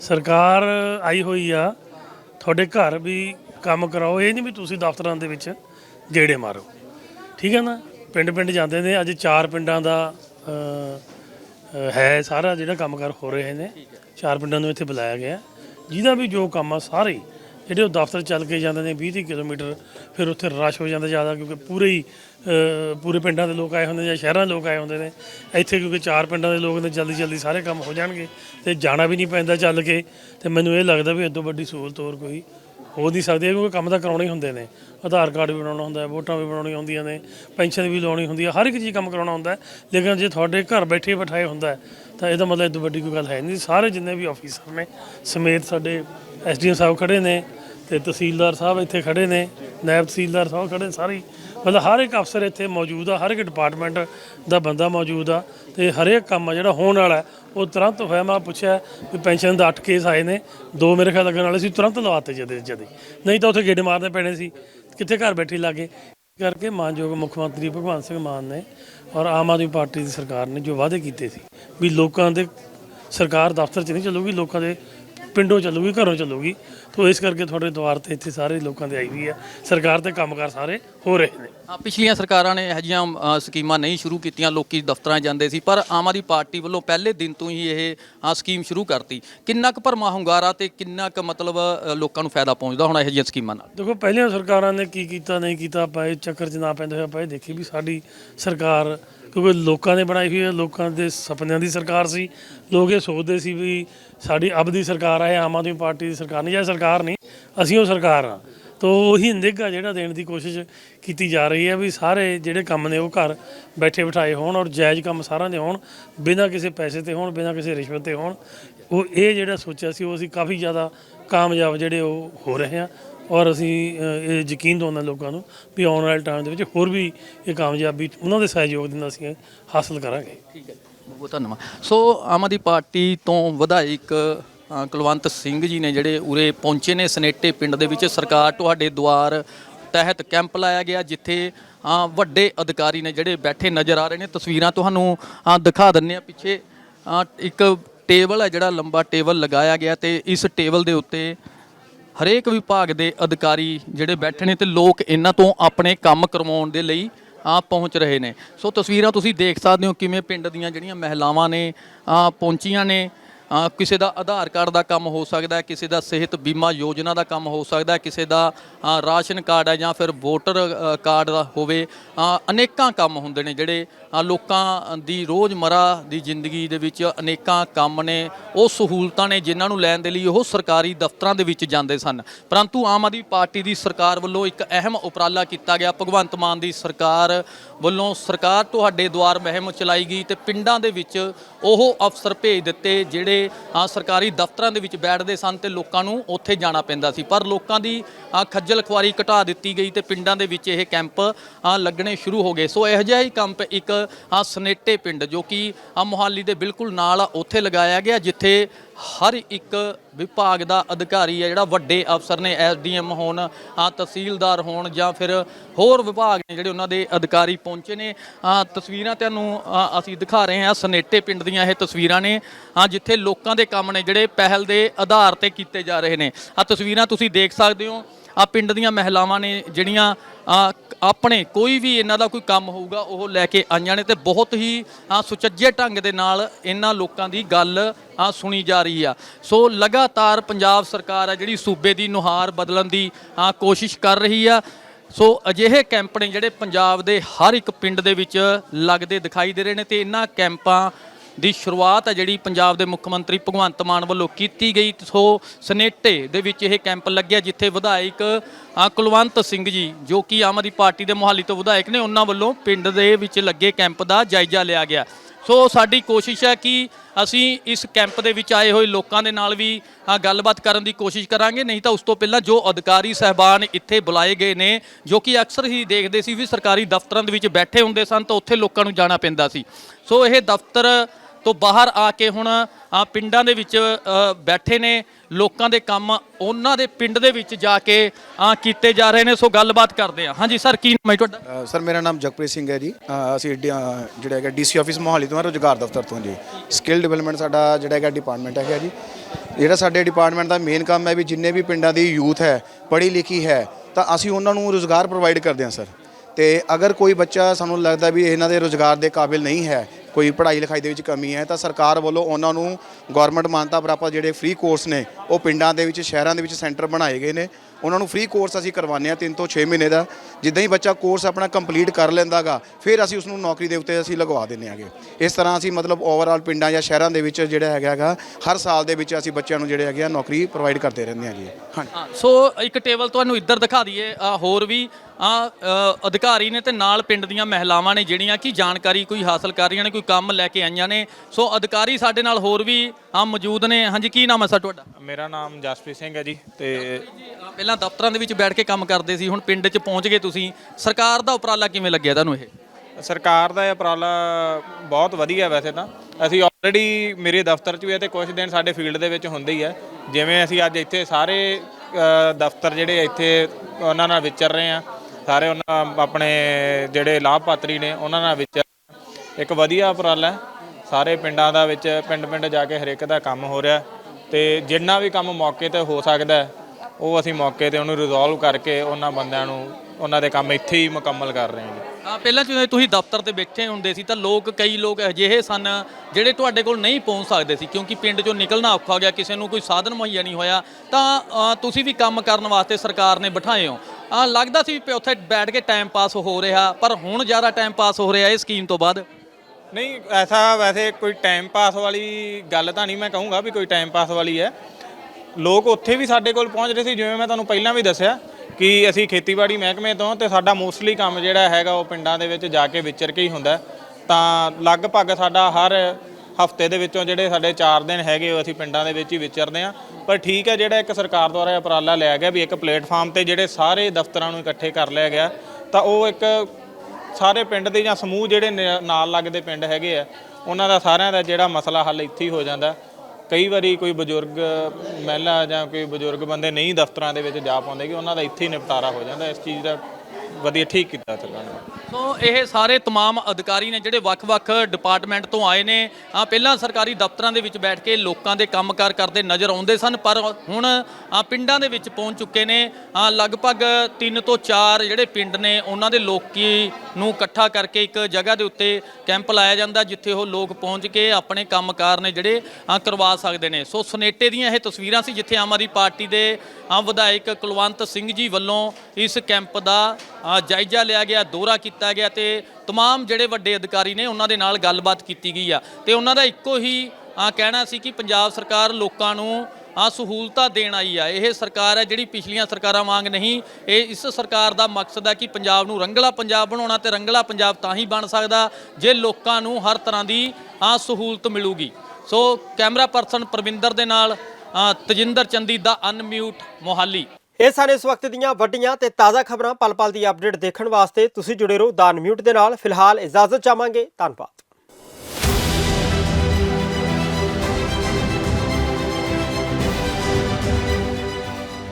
ਸਰਕਾਰ ਆਈ ਹੋਈ ਆ। ਤੁਹਾਡੇ ਘਰ ਵੀ ਕੰਮ ਕਰਾਓ। ਇਹ ਨਹੀਂ ਵੀ ਤੁਸੀਂ ਦਫ਼ਤਰਾਂ ਦੇ ਵਿੱਚ ਗੇੜੇ ਮਾਰੋ। ਠੀਕ ਹੈ ਨਾ? ਪਿੰਡ ਪਿੰਡ ਜਾਂਦੇ ਨੇ। ਅੱਜ ਚਾਰ ਪਿੰਡਾਂ ਦਾ ਹੈ ਸਾਰਾ ਜਿਹੜਾ ਕੰਮਕਾਰ ਹੋ ਰਹੇ ਨੇ। ਚਾਰ ਪਿੰਡਾਂ ਨੂੰ ਇੱਥੇ ਬੁਲਾਇਆ ਗਿਆ। ਜਿਹਦਾ ਵੀ ਜੋ ਕੰਮ ਆ ਸਾਰੇ ਜਿਹੜੇ ਉਹ ਦਫ਼ਤਰ ਚੱਲ ਕੇ ਜਾਂਦੇ ਨੇ 20 30 ਕਿਲੋਮੀਟਰ, ਫਿਰ ਉੱਥੇ ਰਸ਼ ਹੋ ਜਾਂਦਾ ਜ਼ਿਆਦਾ ਕਿਉਂਕਿ ਪੂਰੇ ਹੀ ਪੂਰੇ ਪਿੰਡਾਂ ਦੇ ਲੋਕ ਆਏ ਹੁੰਦੇ ਜਾਂ ਸ਼ਹਿਰਾਂ ਦੇ ਲੋਕ ਆਏ ਹੁੰਦੇ ਨੇ। ਇੱਥੇ ਕਿਉਂਕਿ ਚਾਰ ਪਿੰਡਾਂ ਦੇ ਲੋਕ ਨੇ ਜਲਦੀ ਜਲਦੀ ਸਾਰੇ ਕੰਮ ਹੋ ਜਾਣਗੇ ਤੇ ਜਾਣਾ ਵੀ ਨਹੀਂ ਪੈਂਦਾ ਚੱਲ ਕੇ। ਤੇ ਮੈਨੂੰ ਇਹ ਲੱਗਦਾ ਵੀ ਇਦੋਂ ਵੱਡੀ ਸਹੂਲਤ ਹੋਰ ਕੋਈ ਹੋ ਨਹੀਂ ਸਕਦੀ, ਕਿਉਂਕਿ ਕੰਮ ਤਾਂ ਕਰਾਉਣੇ ਹੀ ਹੁੰਦੇ ਨੇ। ਆਧਾਰ ਕਾਰਡ ਵੀ ਬਣਾਉਣਾ ਹੁੰਦਾ, ਵੋਟਾਂ ਵੀ ਬਣਾਉਣੀਆਂ ਹੁੰਦੀਆਂ ਨੇ, ਪੈਨਸ਼ਨ ਵੀ ਲਾਉਣੀ ਹੁੰਦੀ ਹੈ ਹਰ ਇੱਕ ਚੀਜ਼ ਕੰਮ ਕਰਾਉਣਾ ਹੁੰਦਾ ਲੇਕਿਨ ਜੇ ਤੁਹਾਡੇ ਘਰ ਬੈਠੇ ਬਿਠਾਏ ਹੁੰਦਾ ਤਾਂ ਇਹਦਾ ਮਤਲਬ ਇਦੋਂ ਵੱਡੀ ਕੋਈ ਗੱਲ ਹੈ ਨਹੀਂ। ਸਾਰੇ ਜਿੰਨੇ ਵੀ ਆਫੀਸਰ ਨੇ, ਸਮੇਤ ਸਾਡੇ ਐਸਡੀਐਮ ਸਾਹਿਬ ਖੜੇ ਨੇ ਤੇ ਤਹਿਸੀਲਦਾਰ ਸਾਹਿਬ ਇੱਥੇ ਖੜੇ ਨੇ, ਨਾਇਬ ਤਹਿਸੀਲਦਾਰ ਸਾਹਿਬ ਖੜੇ ਨੇ, ਸਾਰੇ, ਮਤਲਬ ਹਰ ਇੱਕ ਅਫਸਰ ਇੱਥੇ ਮੌਜੂਦ ਆ, ਹਰ ਇੱਕ ਡਿਪਾਰਟਮੈਂਟ ਦਾ ਬੰਦਾ ਮੌਜੂਦ ਆ, ਤੇ ਹਰੇਕ ਕੰਮ ਆ ਜਿਹੜਾ ਹੋਣ ਵਾਲਾ ਉਹ ਤੁਰੰਤ ਹੋਇਆ ਮੈਂ ਪੁੱਛਿਆ ਵੀ ਪੈਨਸ਼ਨ ਦਾ 8 ਕੇਸ ਆਏ ਨੇ, ਦੋ ਮੇਰੇ ਖਿਆਲ ਲੱਗਣ ਵਾਲੇ ਸੀ, ਤੁਰੰਤ ਲਵਾਤੇ ਜਦੇ ਜਦੇ ਨਹੀਂ ਤਾਂ ਉੱਥੇ ਗੇੜੇ ਮਾਰਨੇ ਪੈਣੇ ਸੀ, ਕਿੱਥੇ ਘਰ ਬੈਠੀ ਲਾਗੇ। ਕਰਕੇ ਮਾਨਯੋਗ ਮੁੱਖ ਮੰਤਰੀ ਭਗਵੰਤ ਸਿੰਘ ਮਾਨ ਨੇ ਔਰ ਆਮ ਆਦਮੀ ਪਾਰਟੀ ਦੀ ਸਰਕਾਰ ਨੇ ਜੋ ਵਾਅਦੇ ਕੀਤੇ ਸੀ, ਵੀ ਲੋਕਾਂ ਦੇ ਸਰਕਾਰ ਦਫ਼ਤਰ 'ਚ ਨਹੀਂ ਚੱਲੂਗੀ, ਲੋਕਾਂ ਦੇ ਪਿੰਡੋਂ ਚੱਲੂਗੀ, ਘਰੋਂ ਚੱਲੂਗੀ ਤੋਂ ਇਸ ਕਰਕੇ ਤੁਹਾਡੇ ਦੁਆਰ ਤੇ ਇੱਥੇ ਸਾਰੇ ਲੋਕਾਂ ਦੇ ਆਈ ਵੀ ਆ। ਸਰਕਾਰ ਤੇ ਕੰਮਕਾਰ ਸਾਰੇ ਹੋ ਰਹੇ ਨੇ। ਹਾਂ ਪਿਛਲੀਆਂ ਸਰਕਾਰਾਂ ਨੇ ਇਹੋ ਜਿਹੀਆਂ ਅ, ਸਕੀਮਾਂ ਨਹੀਂ ਸ਼ੁਰੂ ਕੀਤੀਆਂ ਲੋਕੀ ਦਫ਼ਤਰਾਂ 'ਚ ਜਾਂਦੇ ਸੀ ਪਰ ਆਮ ਆਦਮੀ ਪਾਰਟੀ ਵੱਲੋਂ ਪਹਿਲੇ ਦਿਨ ਤੋਂ ਹੀ ਇਹ ਅ, ਸਕੀਮ ਸ਼ੁਰੂ ਕਰਤੀ। ਕਿੰਨਾ ਕੁ ਭਰਮਾ ਹੁੰਗਾਰਾ ਤੇ ਕਿੰਨਾ ਕੁ ਮਤਲਬ ਅ, ਲੋਕਾਂ ਨੂੰ ਫਾਇਦਾ ਪਹੁੰਚਦਾ ਹੁਣ ਇਹੋ ਜਿਹੀਆਂ ਸਕੀਮਾਂ ਨਾਲ? ਦੇਖੋ ਪਹਿਲੀਆਂ ਸਰਕਾਰਾਂ ਨੇ ਕੀ ਕੀਤਾ ਨਹੀਂ ਕੀਤਾ ਆਪਾਂ ਇਹ ਚੱਕਰ 'ਚ ਨਾ ਪੈਂਦੇ ਹੋਏ ਆਪਾਂ ਇਹ ਦੇਖੀ ਵੀ ਸਾਡੀ ਸਰਕਾਰ ਕਿਉਂਕਿ ਲੋਕਾਂ ਨੇ ਬਣਾਈ ਹੋਈ ਹੈ ਲੋਕਾਂ ਦੇ ਸੁਪਨਿਆਂ ਦੀ ਸਰਕਾਰ ਸੀ। ਲੋਕ ਇਹ ਸੋਚਦੇ ਸੀ ਵੀ ਸਾਡੀ ਅਬ ਦੀ ਸਰਕਾਰ ਹੈ ਆਮ ਆਦਮੀ ਪਾਰਟੀ ਦੀ ਸਰਕਾਰ ਨਹੀਂ ਜਾਂ ਸਰਕਾਰ ਸਰਕਾਰ ਨਹੀਂ, ਅਸੀਂ ਉਹ ਸਰਕਾਰ ਆ ਤੋ ਉਹੀ ਨਿੱਘਾ ਜਿਹੜਾ ਦੇਣ ਦੀ ਕੋਸ਼ਿਸ਼ ਕੀਤੀ ਜਾ ਰਹੀ ਹੈ ਵੀ ਸਾਰੇ ਜਿਹੜੇ ਕੰਮ ਨੇ ਉਹ ਘਰ ਬੈਠੇ ਬਿਠਾਏ ਹੋਣ ਔਰ ਜਾਇਜ਼ ਕੰਮ ਸਾਰਿਆਂ ਦੇ ਹੋਣ, ਬਿਨਾਂ ਕਿਸੇ ਪੈਸੇ ਤੇ ਹੋਣ, ਬਿਨਾਂ ਕਿਸੇ ਰਿਸ਼ਵਤ ਤੇ ਹੋਣ। ਉਹ ਇਹ ਜਿਹੜਾ ਸੋਚਿਆ ਸੀ ਉਹ ਅਸੀਂ ਕਾਫੀ ਜ਼ਿਆਦਾ ਕਾਮਯਾਬ ਜਿਹੜੇ ਉਹ ਹੋ ਰਹੇ ਆ ਔਰ ਅਸੀਂ ਇਹ ਯਕੀਨ ਦਵਾਉਂਦੇ ਲੋਕਾਂ ਨੂੰ ਵੀ ਆਉਣ ਵਾਲੇ ਟਾਈਮ ਦੇ ਵਿੱਚ ਹੋਰ ਵੀ ਇਹ ਕਾਮਯਾਬੀ ਉਹਨਾਂ ਦੇ ਸਹਿਯੋਗ ਦੇ ਨਾਲ ਅਸੀਂ ਹਾਸਲ ਕਰਾਂਗੇ। ਠੀਕ ਹੈ ਬਹੁਤ ਬਹੁਤ ਧੰਨਵਾਦ। ਸੋ ਆਮ ਆਦਮੀ ਪਾਰਟੀ ਤੋਂ ਵਿਧਾਇਕ ਅ, ਕੁਲਵੰਤ ਸਿੰਘ ਜੀ ਨੇ ਜਿਹੜੇ ਉਰੇ ਪਹੁੰਚੇ ਨੇ ਸਨੇਟੇ ਪਿੰਡ ਦੇ ਵਿੱਚ। ਸਰਕਾਰ ਤੁਹਾਡੇ ਦੁਆਰ ਤਹਿਤ ਕੈਂਪ ਲਾਇਆ ਗਿਆ ਜਿੱਥੇ ਅ, ਵੱਡੇ ਅਧਿਕਾਰੀ ਨੇ ਜਿਹੜੇ ਬੈਠੇ ਨਜ਼ਰ ਆ ਰਹੇ ਨੇ। ਤਸਵੀਰਾਂ ਤੁਹਾਨੂੰ ਅ, ਦਿਖਾ ਦਿੰਨੇ ਆ ਪਿੱਛੇ ਅ, ਇੱਕ ਟੇਬਲ ਹੈ ਜਿਹੜਾ ਲੰਬਾ ਟੇਬਲ ਲਗਾਇਆ ਗਿਆ ਤੇ ਇਸ ਟੇਬਲ ਦੇ ਉੱਤੇ ਹਰੇਕ ਵਿਭਾਗ ਦੇ ਅਧਿਕਾਰੀ ਜਿਹੜੇ ਬੈਠੇ ਨੇ ਤੇ ਲੋਕ ਇਹਨਾਂ ਤੋਂ ਆਪਣੇ ਕੰਮ ਕਰਵਾਉਣ ਦੇ ਲਈ ਆ ਪਹੁੰਚ ਰਹੇ ਨੇ। ਸੋ ਤਸਵੀਰਾਂ ਤੁਸੀਂ ਦੇਖ ਸਕਦੇ ਹੋ ਕਿਵੇਂ ਪਿੰਡ ਦੀਆਂ ਜਿਹੜੀਆਂ ਮਹਿਲਾਵਾਂ ਨੇ ਆ ਪਹੁੰਚੀਆਂ ਨੇ। ਕਿਸੇ ਦਾ ਆਧਾਰ ਕਾਰਡ ਦਾ ਕੰਮ ਹੋ ਸਕਦਾ ਹੈ, ਕਿਸੇ ਦਾ ਸਿਹਤ ਬੀਮਾ ਯੋਜਨਾ ਦਾ ਕੰਮ ਹੋ ਸਕਦਾ ਹੈ, ਕਿਸੇ ਦਾ ਰਾਸ਼ਨ ਕਾਰਡ ਹੈ ਜਾਂ ਫਿਰ ਵੋਟਰ ਕਾਰਡ ਦਾ ਹੋਵੇ ਅਨੇਕਾਂ ਕੰਮ ਹੁੰਦੇ ਨੇ ਜਿਹੜੇ ਲੋਕਾਂ ਦੀ ਰੋਜ਼ਮਰਾ ਦੀ ਜ਼ਿੰਦਗੀ ਦੇ ਵਿੱਚ ਅਨੇਕਾਂ ਕੰਮ ਨੇ, ਉਹ ਸਹੂਲਤਾਂ ਨੇ ਜਿਨ੍ਹਾਂ ਨੂੰ ਲੈਣ ਦੇ ਲਈ ਉਹ ਸਰਕਾਰੀ ਦਫ਼ਤਰਾਂ ਦੇ ਵਿੱਚ ਜਾਂਦੇ ਸਨ। ਪਰੰਤੂ ਆਮ ਆਦਮੀ ਪਾਰਟੀ ਦੀ ਸਰਕਾਰ ਵੱਲੋਂ ਇੱਕ ਅਹਿਮ ਉਪਰਾਲਾ ਕੀਤਾ ਗਿਆ, ਭਗਵੰਤ ਮਾਨ ਦੀ ਸਰਕਾਰ ਵੱਲੋਂ ਸਰਕਾਰ ਤੁਹਾਡੇ ਦੁਆਰ ਮੁਹਿੰਮ ਚਲਾਈ ਗਈ ਤੇ ਪਿੰਡਾਂ ਦੇ ਵਿੱਚ ਉਹ ਅਫਸਰ ਭੇਜ ਦਿੱਤੇ ਜਿਹੜੇ ਆ, ਸਰਕਾਰੀ ਦਫ਼ਤਰਾਂ ਦੇ ਵਿੱਚ ਬੈਠਦੇ ਸਨ ਤੇ ਲੋਕਾਂ ਨੂੰ ਉੱਥੇ ਜਾਣਾ ਪੈਂਦਾ ਸੀ। ਪਰ ਲੋਕਾਂ ਦੀ ਖੱਜਲ ਖੁਆਰੀ ਘਟਾ ਦਿੱਤੀ ਗਈ ਤੇ ਪਿੰਡਾਂ ਦੇ ਵਿੱਚ ਇਹ ਕੈਂਪ ਲੱਗਣੇ ਸ਼ੁਰੂ ਹੋ ਗਏ। ਸੋ ਇਹੋ ਜਿਹਾ ਹੀ ਕੈਂਪ ਇੱਕ ਸਨੇਟੇ ਪਿੰਡ ਜੋ ਕਿ ਮੋਹਾਲੀ ਦੇ ਬਿਲਕੁਲ ਨਾਲ ਉੱਥੇ ਲਗਾਇਆ ਗਿਆ ਜਿੱਥੇ ਹਰ ਇੱਕ ਵਿਭਾਗ ਦਾ ਅਧਿਕਾਰੀ ਹੈ, ਜਿਹੜਾ ਵੱਡੇ ਅਫਸਰ ਨੇ, ਐਸਡੀਐਮ ਹੋਣ ਆ ਤਹਿਸੀਲਦਾਰ ਹੋਣ ਜਾਂ ਫਿਰ ਹੋਰ ਵਿਭਾਗ ਨੇ ਜਿਹੜੇ ਉਹਨਾਂ ਦੇ ਅਧਿਕਾਰੀ ਪਹੁੰਚੇ ਨੇ। ਆ ਤਸਵੀਰਾਂ ਤੁਹਾਨੂੰ ਅਸੀਂ ਦਿਖਾ ਰਹੇ ਹਾਂ। ਸਨੇਟੇ ਪਿੰਡ ਦੀਆਂ ਇਹ ਤਸਵੀਰਾਂ ਨੇ। ਆ ਜਿੱਥੇ ਲੋਕਾਂ ਦੇ ਕੰਮ ਨੇ, ਜਿਹੜੇ ਪਹਿਲ ਦੇ ਆਧਾਰ ਤੇ ਕੀਤੇ ਜਾ ਰਹੇ ਨੇ। ਆ ਤਸਵੀਰਾਂ ਤੁਸੀਂ ਦੇਖ ਸਕਦੇ ਹੋ। ਆ ਪਿੰਡ ਦੀਆਂ ਮਹਿਲਾਵਾਂ ਨੇ ਜਿਹੜੀਆਂ ਆਪਣੇ ਕੋਈ ਵੀ ਇਹਨਾਂ ਦਾ ਕੋਈ ਕੰਮ ਹੋਊਗਾ ਉਹ ਲੈ ਕੇ ਆਈਆਂ ਨੇ ਤੇ ਬਹੁਤ ਹੀ ਆ, ਸੁਚੱਜੇ ਢੰਗ ਦੇ ਨਾਲ ਇਹਨਾਂ ਲੋਕਾਂ ਦੀ ਗੱਲ ਆ, ਸੁਣੀ ਜਾ ਰਹੀ ਆ। ਸੋ ਲਗਾਤਾਰ ਪੰਜਾਬ ਸਰਕਾਰ ਆ ਜਿਹੜੀ ਸੂਬੇ ਦੀ ਨੁਹਾਰ ਬਦਲਣ ਦੀ ਆ, ਕੋਸ਼ਿਸ਼ ਕਰ ਰਹੀ ਆ। ਸੋ ਅਜਿਹੇ ਕੈਂਪ ਨੇ ਜਿਹੜੇ ਪੰਜਾਬ ਦੇ ਹਰ ਇੱਕ ਪਿੰਡ ਦੇ ਵਿੱਚ ਲੱਗਦੇ ਦਿਖਾਈ ਦੇ ਰਹੇ ਨੇ ਤੇ ਇਹਨਾਂ ਕੈਂਪਾਂ ਦੀ ਸ਼ੁਰੂਆਤ ਹੈ ਜਿਹੜੀ ਪੰਜਾਬ ਦੇ ਮੁੱਖ ਮੰਤਰੀ ਭਗਵੰਤ ਮਾਨ ਵੱਲੋਂ ਕੀਤੀ ਗਈ। ਸੋ ਸਨੇਟੇ ਦੇ ਵਿੱਚ ਇਹ ਕੈਂਪ ਲੱਗਿਆ ਜਿੱਥੇ ਵਿਧਾਇਕ ਕੁਲਵੰਤ ਸਿੰਘ ਜੀ, ਜੋ ਕਿ ਆਮ ਆਦਮੀ ਪਾਰਟੀ ਦੇ ਮੁਹਾਲੀ ਤੋਂ ਵਿਧਾਇਕ ਨੇ, ਉਹਨਾਂ ਵੱਲੋਂ ਪਿੰਡ ਦੇ ਵਿੱਚ ਲੱਗੇ ਕੈਂਪ ਦਾ ਜਾਇਜ਼ਾ ਲਿਆ ਗਿਆ। ਸੋ ਸਾਡੀ ਕੋਸ਼ਿਸ਼ ਹੈ ਕਿ ਅਸੀਂ ਇਸ ਕੈਂਪ ਦੇ ਵਿੱਚ ਆਏ ਹੋਏ ਲੋਕਾਂ ਦੇ ਨਾਲ ਵੀ ਗੱਲਬਾਤ ਕਰਨ ਦੀ ਕੋਸ਼ਿਸ਼ ਕਰਾਂਗੇ। ਨਹੀਂ ਤਾਂ ਉਸ ਤੋਂ ਪਹਿਲਾਂ ਜੋ ਅਧਿਕਾਰੀ ਸਹਿਬਾਨ ਇੱਥੇ ਬੁਲਾਏ ਗਏ ਨੇ, ਜੋ ਕਿ ਅਕਸਰ ਹੀ ਦੇਖਦੇ ਸੀ ਵੀ ਸਰਕਾਰੀ ਦਫ਼ਤਰਾਂ ਦੇ ਵਿੱਚ ਬੈਠੇ ਹੁੰਦੇ ਸਨ, ਤਾਂ ਉੱਥੇ ਲੋਕਾਂ ਨੂੰ ਜਾਣਾ ਪੈਂਦਾ ਸੀ। ਸੋ ਇਹ ਦਫ਼ਤਰ ਤੋਂ ਬਾਹਰ ਆ ਕੇ ਹੁਣ ਆ ਪਿੰਡਾਂ ਦੇ ਵਿੱਚ ਬੈਠੇ ਨੇ, ਲੋਕਾਂ ਦੇ ਕੰਮ ਉਹਨਾਂ ਦੇ ਪਿੰਡ ਦੇ ਵਿੱਚ ਜਾ ਕੇ ਆ ਕੀਤੇ ਜਾ ਰਹੇ ਨੇ, ਸੋ ਗੱਲਬਾਤ ਕਰਦੇ ਆ। ਹਾਂਜੀ, ਸਰ, ਕੀ ਨਾਮ ਹੈ ਤੁਹਾਡਾ? ਸਰ, ਮੇਰਾ ਨਾਮ ਜਗਪ੍ਰੀਤ ਸਿੰਘ ਹੈ ਜੀ। ਅਸੀਂ ਡੀ- ਜਿਹੜਾ ਹੈਗਾ ਡੀਸੀ ਆਫਿਸ ਮੋਹਾਲੀ ਤੋਂ ਹਾਂ ਰੋਜ਼ਗਾਰ ਦਫ਼ਤਰ ਤੋਂ ਜੀ। ਸਕਿੱਲ ਡਿਵੈਲਪਮੈਂਟ ਸਾਡਾ ਜਿਹੜਾ ਹੈਗਾ ਡਿਪਾਰਟਮੈਂਟ ਹੈਗਾ ਜੀ। ਜਿਹੜਾ ਸਾਡੇ ਡਿਪਾਰਟਮੈਂਟ ਦਾ ਮੇਨ ਕੰਮ ਹੈ ਵੀ ਜਿੰਨੇ ਵੀ ਪਿੰਡਾਂ ਦੀ ਯੂਥ ਹੈ, ਪੜ੍ਹੀ ਲਿਖੀ ਹੈ, ਤਾਂ ਅਸੀਂ ਉਹਨਾਂ ਨੂੰ ਰੋਜ਼ਗਾਰ ਪ੍ਰੋਵਾਈਡ ਕਰਦੇ ਹਾਂ, ਸਰ। ਤੇ ਅਗਰ ਕੋਈ ਬੱਚਾ ਸਾਨੂੰ ਲੱਗਦਾ ਵੀ ਇਹਨਾਂ ਦੇ ਰੋਜ਼ਗਾਰ ਦੇ ਕਾਬਿਲ ਨਹੀਂ ਹੈ ਕੋਈ ਪੜ੍ਹਾਈ ਲਿਖਾਈ ਦੇ ਵਿੱਚ ਕਮੀ ਹੈ ਤਾਂ ਸਰਕਾਰ ਵੱਲੋਂ ਉਹਨਾਂ ਨੂੰ ਗਵਰਨਮੈਂਟ ਮਾਨਤਾ ਪ੍ਰਾਪਤ ਜਿਹੜੇ ਫ੍ਰੀ ਕੋਰਸ ਨੇ, ਉਹ ਪਿੰਡਾਂ ਦੇ ਵਿੱਚ, ਸ਼ਹਿਰਾਂ ਦੇ ਵਿੱਚ ਸੈਂਟਰ ਬਣਾਏ ਗਏ ਨੇ। ਉਹਨਾਂ ਨੂੰ ਫ੍ਰੀ ਕੋਰਸ ਅਸੀਂ ਕਰਵਾਉਂਦੇ ਹਾਂ 3 ਤੋਂ 6 ਮਹੀਨੇ ਦਾ। ਜਿੱਦਾਂ ਹੀ ਬੱਚਾ ਕੋਰਸ ਆਪਣਾ ਕੰਪਲੀਟ ਕਰ ਲੈਂਦਾਗਾ ਫਿਰ ਅਸੀਂ ਉਸ ਨੂੰ ਨੌਕਰੀ ਦੇ ਉੱਤੇ ਅਸੀਂ ਲਗਵਾ ਦਿੰਦੇ ਆਗੇ ਇਸ ਤਰ੍ਹਾਂ ਅਸੀਂ ਮਤਲਬ ਓਵਰਆਲ ਪਿੰਡਾਂ ਜਾਂ ਸ਼ਹਿਰਾਂ ਦੇ ਵਿੱਚ ਜਿਹੜਾ ਹੈਗਾ ਹੈਗਾ ਹਰ ਸਾਲ ਦੇ ਵਿੱਚ ਅਸੀਂ ਬੱਚਿਆਂ ਨੂੰ ਜਿਹੜੇ ਹੈਗੇ ਆ ਨੌਕਰੀ ਪ੍ਰੋਵਾਈਡ ਕਰਦੇ ਰਹਿੰਦੇ ਹਾਂ ਜੀ ਹਾਂਜੀ। ਹਾਂ, ਸੋ ਇੱਕ ਟੇਬਲ ਤੁਹਾਨੂੰ ਇੱਧਰ ਦਿਖਾ ਦਈਏ ਹੋਰ ਵੀ ਆ ਅਧਿਕਾਰੀ ਨੇ ਤੇ ਨਾਲ ਪਿੰਡ ਦੀਆਂ ਮਹਿਲਾਵਾਂ ਨੇ ਜਿਹੜੀਆਂ ਕਿ ਜਾਣਕਾਰੀ ਕੋਈ ਹਾਸਲ ਕਰ ਰਹੀਆਂ ਨੇ ਕੋਈ ਕੰਮ ਲੈ ਕੇ ਆਈਆਂ ਨੇ। ਸੋ ਅਧਿਕਾਰੀ ਸਾਡੇ ਨਾਲ ਹੋਰ ਵੀ ਆ ਮੌਜੂਦ ਨੇ। ਹਾਂਜੀ ਕੀ ਨਾਮ ਹੈ ਸਰ ਤੁਹਾਡਾ? ਮੇਰਾ ਨਾਮ ਜਸਪ੍ਰੀਤ ਸਿੰਘ ਹੈ ਜੀ ਤੇ ਪਹਿਲਾਂ ਦਫ਼ਤਰਾਂ ਦੇ ਵਿੱਚ ਬੈਠ ਕੇ ਕੰਮ ਕਰਦੇ ਸੀ ਹੁਣ ਪਿੰਡ 'ਚ ਪਹੁੰਚ ਗਏ ਤੁਸੀਂ। ਸਰਕਾਰ ਦਾ ਉਪਰਾਲਾ ਕਿਵੇਂ ਲੱਗਿਆ ਤੁਹਾਨੂੰ ਇਹ? ਸਰਕਾਰ ਦਾ ਇਹ ਉਪਰਾਲਾ ਬਹੁਤ ਵਧੀਆ ਵੈਸੇ ਤਾਂ। ਅਸੀਂ ਆਲਰੇਡੀ ਮੇਰੇ ਦਫ਼ਤਰ 'ਚ ਵੀ ਹੈ ਤੇ ਕੁਝ ਦਿਨ ਸਾਡੇ ਫੀਲਡ ਦੇ ਵਿੱਚ ਹੁੰਦੇ ਹੀ ਹੈ। ਜਿਵੇਂ ਅਸੀਂ ਅੱਜ ਇੱਥੇ ਸਾਰੇ ਦਫ਼ਤਰ ਜਿਹੜੇ ਇੱਥੇ ਉਹਨਾਂ ਨਾਲ ਵਿਚਰ ਰਹੇ ਆ ਸਾਰੇ ਉਹਨਾਂ ਆਪਣੇ ਜਿਹੜੇ ਲਾਭਪਾਤਰੀ ਨੇ ਉਹਨਾਂ ਨਾਲ ਵਿਚਰ ਇੱਕ ਵਧੀਆ ਉਪਰਾਲਾ ਹੈ। ਸਾਰੇ ਪਿੰਡਾਂ ਦਾ ਵਿੱਚ ਪਿੰਡ ਪਿੰਡ ਜਾ ਕੇ ਹਰੇਕ ਦਾ ਕੰਮ ਹੋ ਰਿਹਾ ਤੇ ਜਿੰਨਾ ਵੀ ਕੰਮ ਮੌਕੇ ਤੇ ਹੋ ਸਕਦਾ ਉਹ ਅਸੀਂ ਮੌਕੇ ਤੇ ਉਹਨੂੰ ਰਿਜ਼ੋਲਵ ਕਰਕੇ ਉਹਨਾਂ ਬੰਦਿਆਂ ਨੂੰ ਉਹਨਾਂ ਦੇ ਕੰਮ ਇੱਥੇ ਹੀ ਮੁਕੰਮਲ ਕਰ ਰਹੇ ਹਾਂ ਜੀ। ਆ ਪਹਿਲਾਂ ਜਿਵੇਂ ਤੁਸੀਂ ਦਫ਼ਤਰ ਤੇ ਬੈਠੇ ਹੁੰਦੇ ਸੀ ਤਾਂ ਲੋਕ ਕਈ ਲੋਕ ਅਜਿਹੇ ਸਨ ਜਿਹੜੇ ਤੁਹਾਡੇ ਕੋਲ ਨਹੀਂ ਪਹੁੰਚ ਸਕਦੇ ਸੀ ਕਿਉਂਕਿ ਪਿੰਡ ਚੋਂ ਨਿਕਲਣਾ ਔਖਾ ਹੋ ਗਿਆ ਕਿਸੇ ਨੂੰ ਕੋਈ ਸਾਧਨ ਮੁਹੱਈਆ ਨਹੀਂ ਹੋਇਆ। ਤਾਂ ਅ, ਤੁਸੀਂ ਵੀ ਕੰਮ ਕਰਨ ਵਾਸਤੇ ਸਰਕਾਰ ਨੇ ਬਿਠਾਏ ਹੋ। ਆ ਲੱਗਦਾ ਸੀ ਵੀ ਉੱਥੇ ਬੈਠ ਕੇ ਟਾਈਮ ਪਾਸ ਹੋ ਰਿਹਾ ਪਰ ਹੁਣ ਜ਼ਿਆਦਾ ਟਾਈਮ ਪਾਸ ਹੋ ਰਿਹਾ ਇਹ ਸਕੀਮ ਤੋਂ ਬਾਅਦ। ਨਹੀਂ, ਐਸਾ ਵੈਸੇ ਕੋਈ ਟਾਈਮ ਪਾਸ ਵਾਲੀ ਗੱਲ ਤਾਂ ਨਹੀਂ ਮੈਂ ਕਹੂੰਗਾ ਵੀ ਕੋਈ ਟਾਈਮ ਪਾਸ ਵਾਲੀ ਹੈ। ਲੋਕ ਉੱਥੇ ਵੀ ਸਾਡੇ ਕੋਲ ਪਹੁੰਚ ਰਹੇ ਸੀ, ਜਿਵੇਂ ਮੈਂ ਤੁਹਾਨੂੰ ਪਹਿਲਾਂ ਵੀ ਦੱਸਿਆ ਕਿ ਅਸੀਂ ਖੇਤੀਬਾੜੀ ਮਹਿਕਮੇ ਤੋਂ ਤੇ ਸਾਡਾ ਮੋਸਟਲੀ ਕੰਮ ਜਿਹੜਾ ਹੈਗਾ ਉਹ ਪਿੰਡਾਂ ਦੇ ਵਿੱਚ ਜਾ ਕੇ ਵਿਚਰ ਕੇ ਹੀ ਹੁੰਦਾ ਤਾਂ ਲਗਭਗ ਸਾਡਾ ਹਰ ਹਫ਼ਤੇ ਦੇ ਵਿੱਚੋਂ ਜਿਹੜੇ ਸਾਡੇ 4 ਦਿਨ ਹੈਗੇ ਉਹ ਅਸੀਂ ਪਿੰਡਾਂ ਦੇ ਵਿੱਚ ਹੀ ਵਿਚਰਦੇ ਆ ਪਰ ਠੀਕ ਹੈ, ਜਿਹੜਾ ਇੱਕ ਸਰਕਾਰ ਦੁਆਰਾ ਉਪਰਾਲਾ ਲਿਆ ਗਿਆ ਵੀ ਇੱਕ ਪਲੇਟਫਾਰਮ ਤੇ ਜਿਹੜੇ ਸਾਰੇ ਦਫ਼ਤਰਾਂ ਨੂੰ ਇਕੱਠੇ ਕਰ ਲਿਆ ਗਿਆ, ਤਾਂ ਉਹ ਇੱਕ ਸਾਰੇ ਪਿੰਡ ਦੇ ਜਾਂ ਸਮੂਹ ਜਿਹੜੇ ਨ- ਨਾਲ ਲੱਗਦੇ ਪਿੰਡ ਹੈਗੇ ਆ, ਉਹਨਾਂ ਦਾ ਸਾਰਿਆਂ ਦਾ ਜਿਹੜਾ ਮਸਲਾ ਹੱਲ ਇੱਥੇ ਹੀ ਹੋ ਜਾਂਦਾ। ਕਈ ਵਾਰੀ ਕੋਈ ਬਜ਼ੁਰਗ ਮਹਿਲਾ ਜਾਂ ਕੋਈ ਬਜ਼ੁਰਗ ਬੰਦੇ ਨਹੀਂ ਦਫ਼ਤਰਾਂ ਦੇ ਵਿੱਚ ਜਾ ਪਾਉਂਦੇ ਕਿ ਉਹਨਾਂ ਦਾ ਇੱਥੇ ਹੀ ਨਿਪਟਾਰਾ ਹੋ ਜਾਂਦਾ। ਇਸ ਚੀਜ਼ ਦਾ ਵਧੀਆ ਠੀਕ ਕੀਤਾ ਸਰਕਾਰ ਨੇ ਸੋ ਇਹ ਸਾਰੇ तमाम ਅਧਿਕਾਰੀ ਨੇ ਜਿਹੜੇ ਵੱਖ-ਵੱਖ ਡਿਪਾਰਟਮੈਂਟ ਤੋਂ ਆਏ ਨੇ ਆ ਪਹਿਲਾਂ ਸਰਕਾਰੀ ਦਫ਼ਤਰਾਂ ਦੇ ਵਿੱਚ ਬੈਠ ਕੇ ਲੋਕਾਂ ਦੇ ਕੰਮਕਾਰ ਕਰਦੇ ਨਜ਼ਰ ਆਉਂਦੇ ਸਨ ਪਰ ਹੁਣ ਆ ਪਿੰਡਾਂ ਦੇ ਵਿੱਚ ਪਹੁੰਚ ਚੁੱਕੇ ਨੇ ਆ ਲਗਭਗ 3 ਤੋਂ 4 ਜਿਹੜੇ ਪਿੰਡ ਨੇ ਉਹਨਾਂ ਦੇ ਲੋਕੀ ਨੂੰ ਇਕੱਠਾ ਕਰਕੇ ਇੱਕ ਜਗ੍ਹਾ ਦੇ ਉੱਤੇ ਕੈਂਪ ਲਾਇਆ ਜਾਂਦਾ ਜਿੱਥੇ ਉਹ ਲੋਕ ਪਹੁੰਚ ਕੇ ਆਪਣੇ ਕੰਮਕਾਰ ਨੇ ਜਿਹੜੇ ਆ ਕਰਵਾ ਸਕਦੇ ਨੇ ਸੋ ਸਨੇਟੇ ਦੀਆਂ ਇਹ ਤਸਵੀਰਾਂ ਸੀ ਜਿੱਥੇ ਆਮ ਆਦਮੀ ਪਾਰਟੀ ਦੇ ਆ ਵਿਧਾਇਕ ਕੁਲਵੰਤ ਸਿੰਘ ਜੀ ਵੱਲੋਂ ਇਸ ਕੈਂਪ ਦਾ ਆ, ਜਾਇਜ਼ਾ ਲਿਆ ਗਿਆ ਦੌਰਾ ਕੀਤਾ ਗਿਆ ਤੇ तमाम ਜਿਹੜੇ ਵੱਡੇ ਅਧਿਕਾਰੀ ਨੇ ਉਹਨਾਂ ਦੇ ਨਾਲ ਗੱਲਬਾਤ ਕੀਤੀ ਗਈ ਆ ਤੇ ਉਹਨਾਂ ਦਾ ਇੱਕੋ ਹੀ ਆ, ਕਹਿਣਾ ਸੀ ਕਿ ਪੰਜਾਬ ਸਰਕਾਰ ਲੋਕਾਂ ਨੂੰ ਆ ਸਹੂਲਤਾਂ ਦੇਣ ਆਈ ਆ ਇਹ ਸਰਕਾਰ ਹੈ ਜਿਹੜੀ ਪਿਛਲੀਆਂ ਸਰਕਾਰਾਂ ਵਾਂਗ ਨਹੀਂ ਇਹ ਇਸ ਸਰਕਾਰ ਦਾ ਮਕਸਦ ਹੈ ਕਿ ਪੰਜਾਬ ਨੂੰ ਰੰਗਲਾ ਪੰਜਾਬ ਬਣਾਉਣਾ ਤੇ ਰੰਗਲਾ ਪੰਜਾਬ ਤਾਂ ਹੀ ਬਣ ਸਕਦਾ ਜੇ ਲੋਕਾਂ ਨੂੰ ਹਰ ਤਰ੍ਹਾਂ ਦੀ ਆ ਸਹੂਲਤ ਮਿਲੂਗੀ ਸੋ ਕੈਮਰਾ ਪਰਸਨ ਪ੍ਰਵਿੰਦਰ ਦੇ ਨਾਲ ਅ, ਤਜਿੰਦਰ ਚੰਦੀ ਦਾ ਅਨਮਿਊਟ ਮੋਹਾਲੀ ਇਹ ਸਨ ਇਸ ਵਕਤ ਦੀਆਂ ਵੱਡੀਆਂ ਤੇ ਤਾਜ਼ਾ ਖਬਰਾਂ। ਪਲ ਪਲ ਦੀ ਅਪਡੇਟ ਦੇਖਣ ਵਾਸਤੇ ਤੁਸੀਂ ਜੁੜੇ ਰਹੋ ਦਾਨ ਮਿਊਟ ਦੇ ਨਾਲ। ਫਿਲਹਾਲ ਇਜਾਜ਼ਤ ਚਾਹਾਂਗੇ। ਧੰਨਵਾਦ।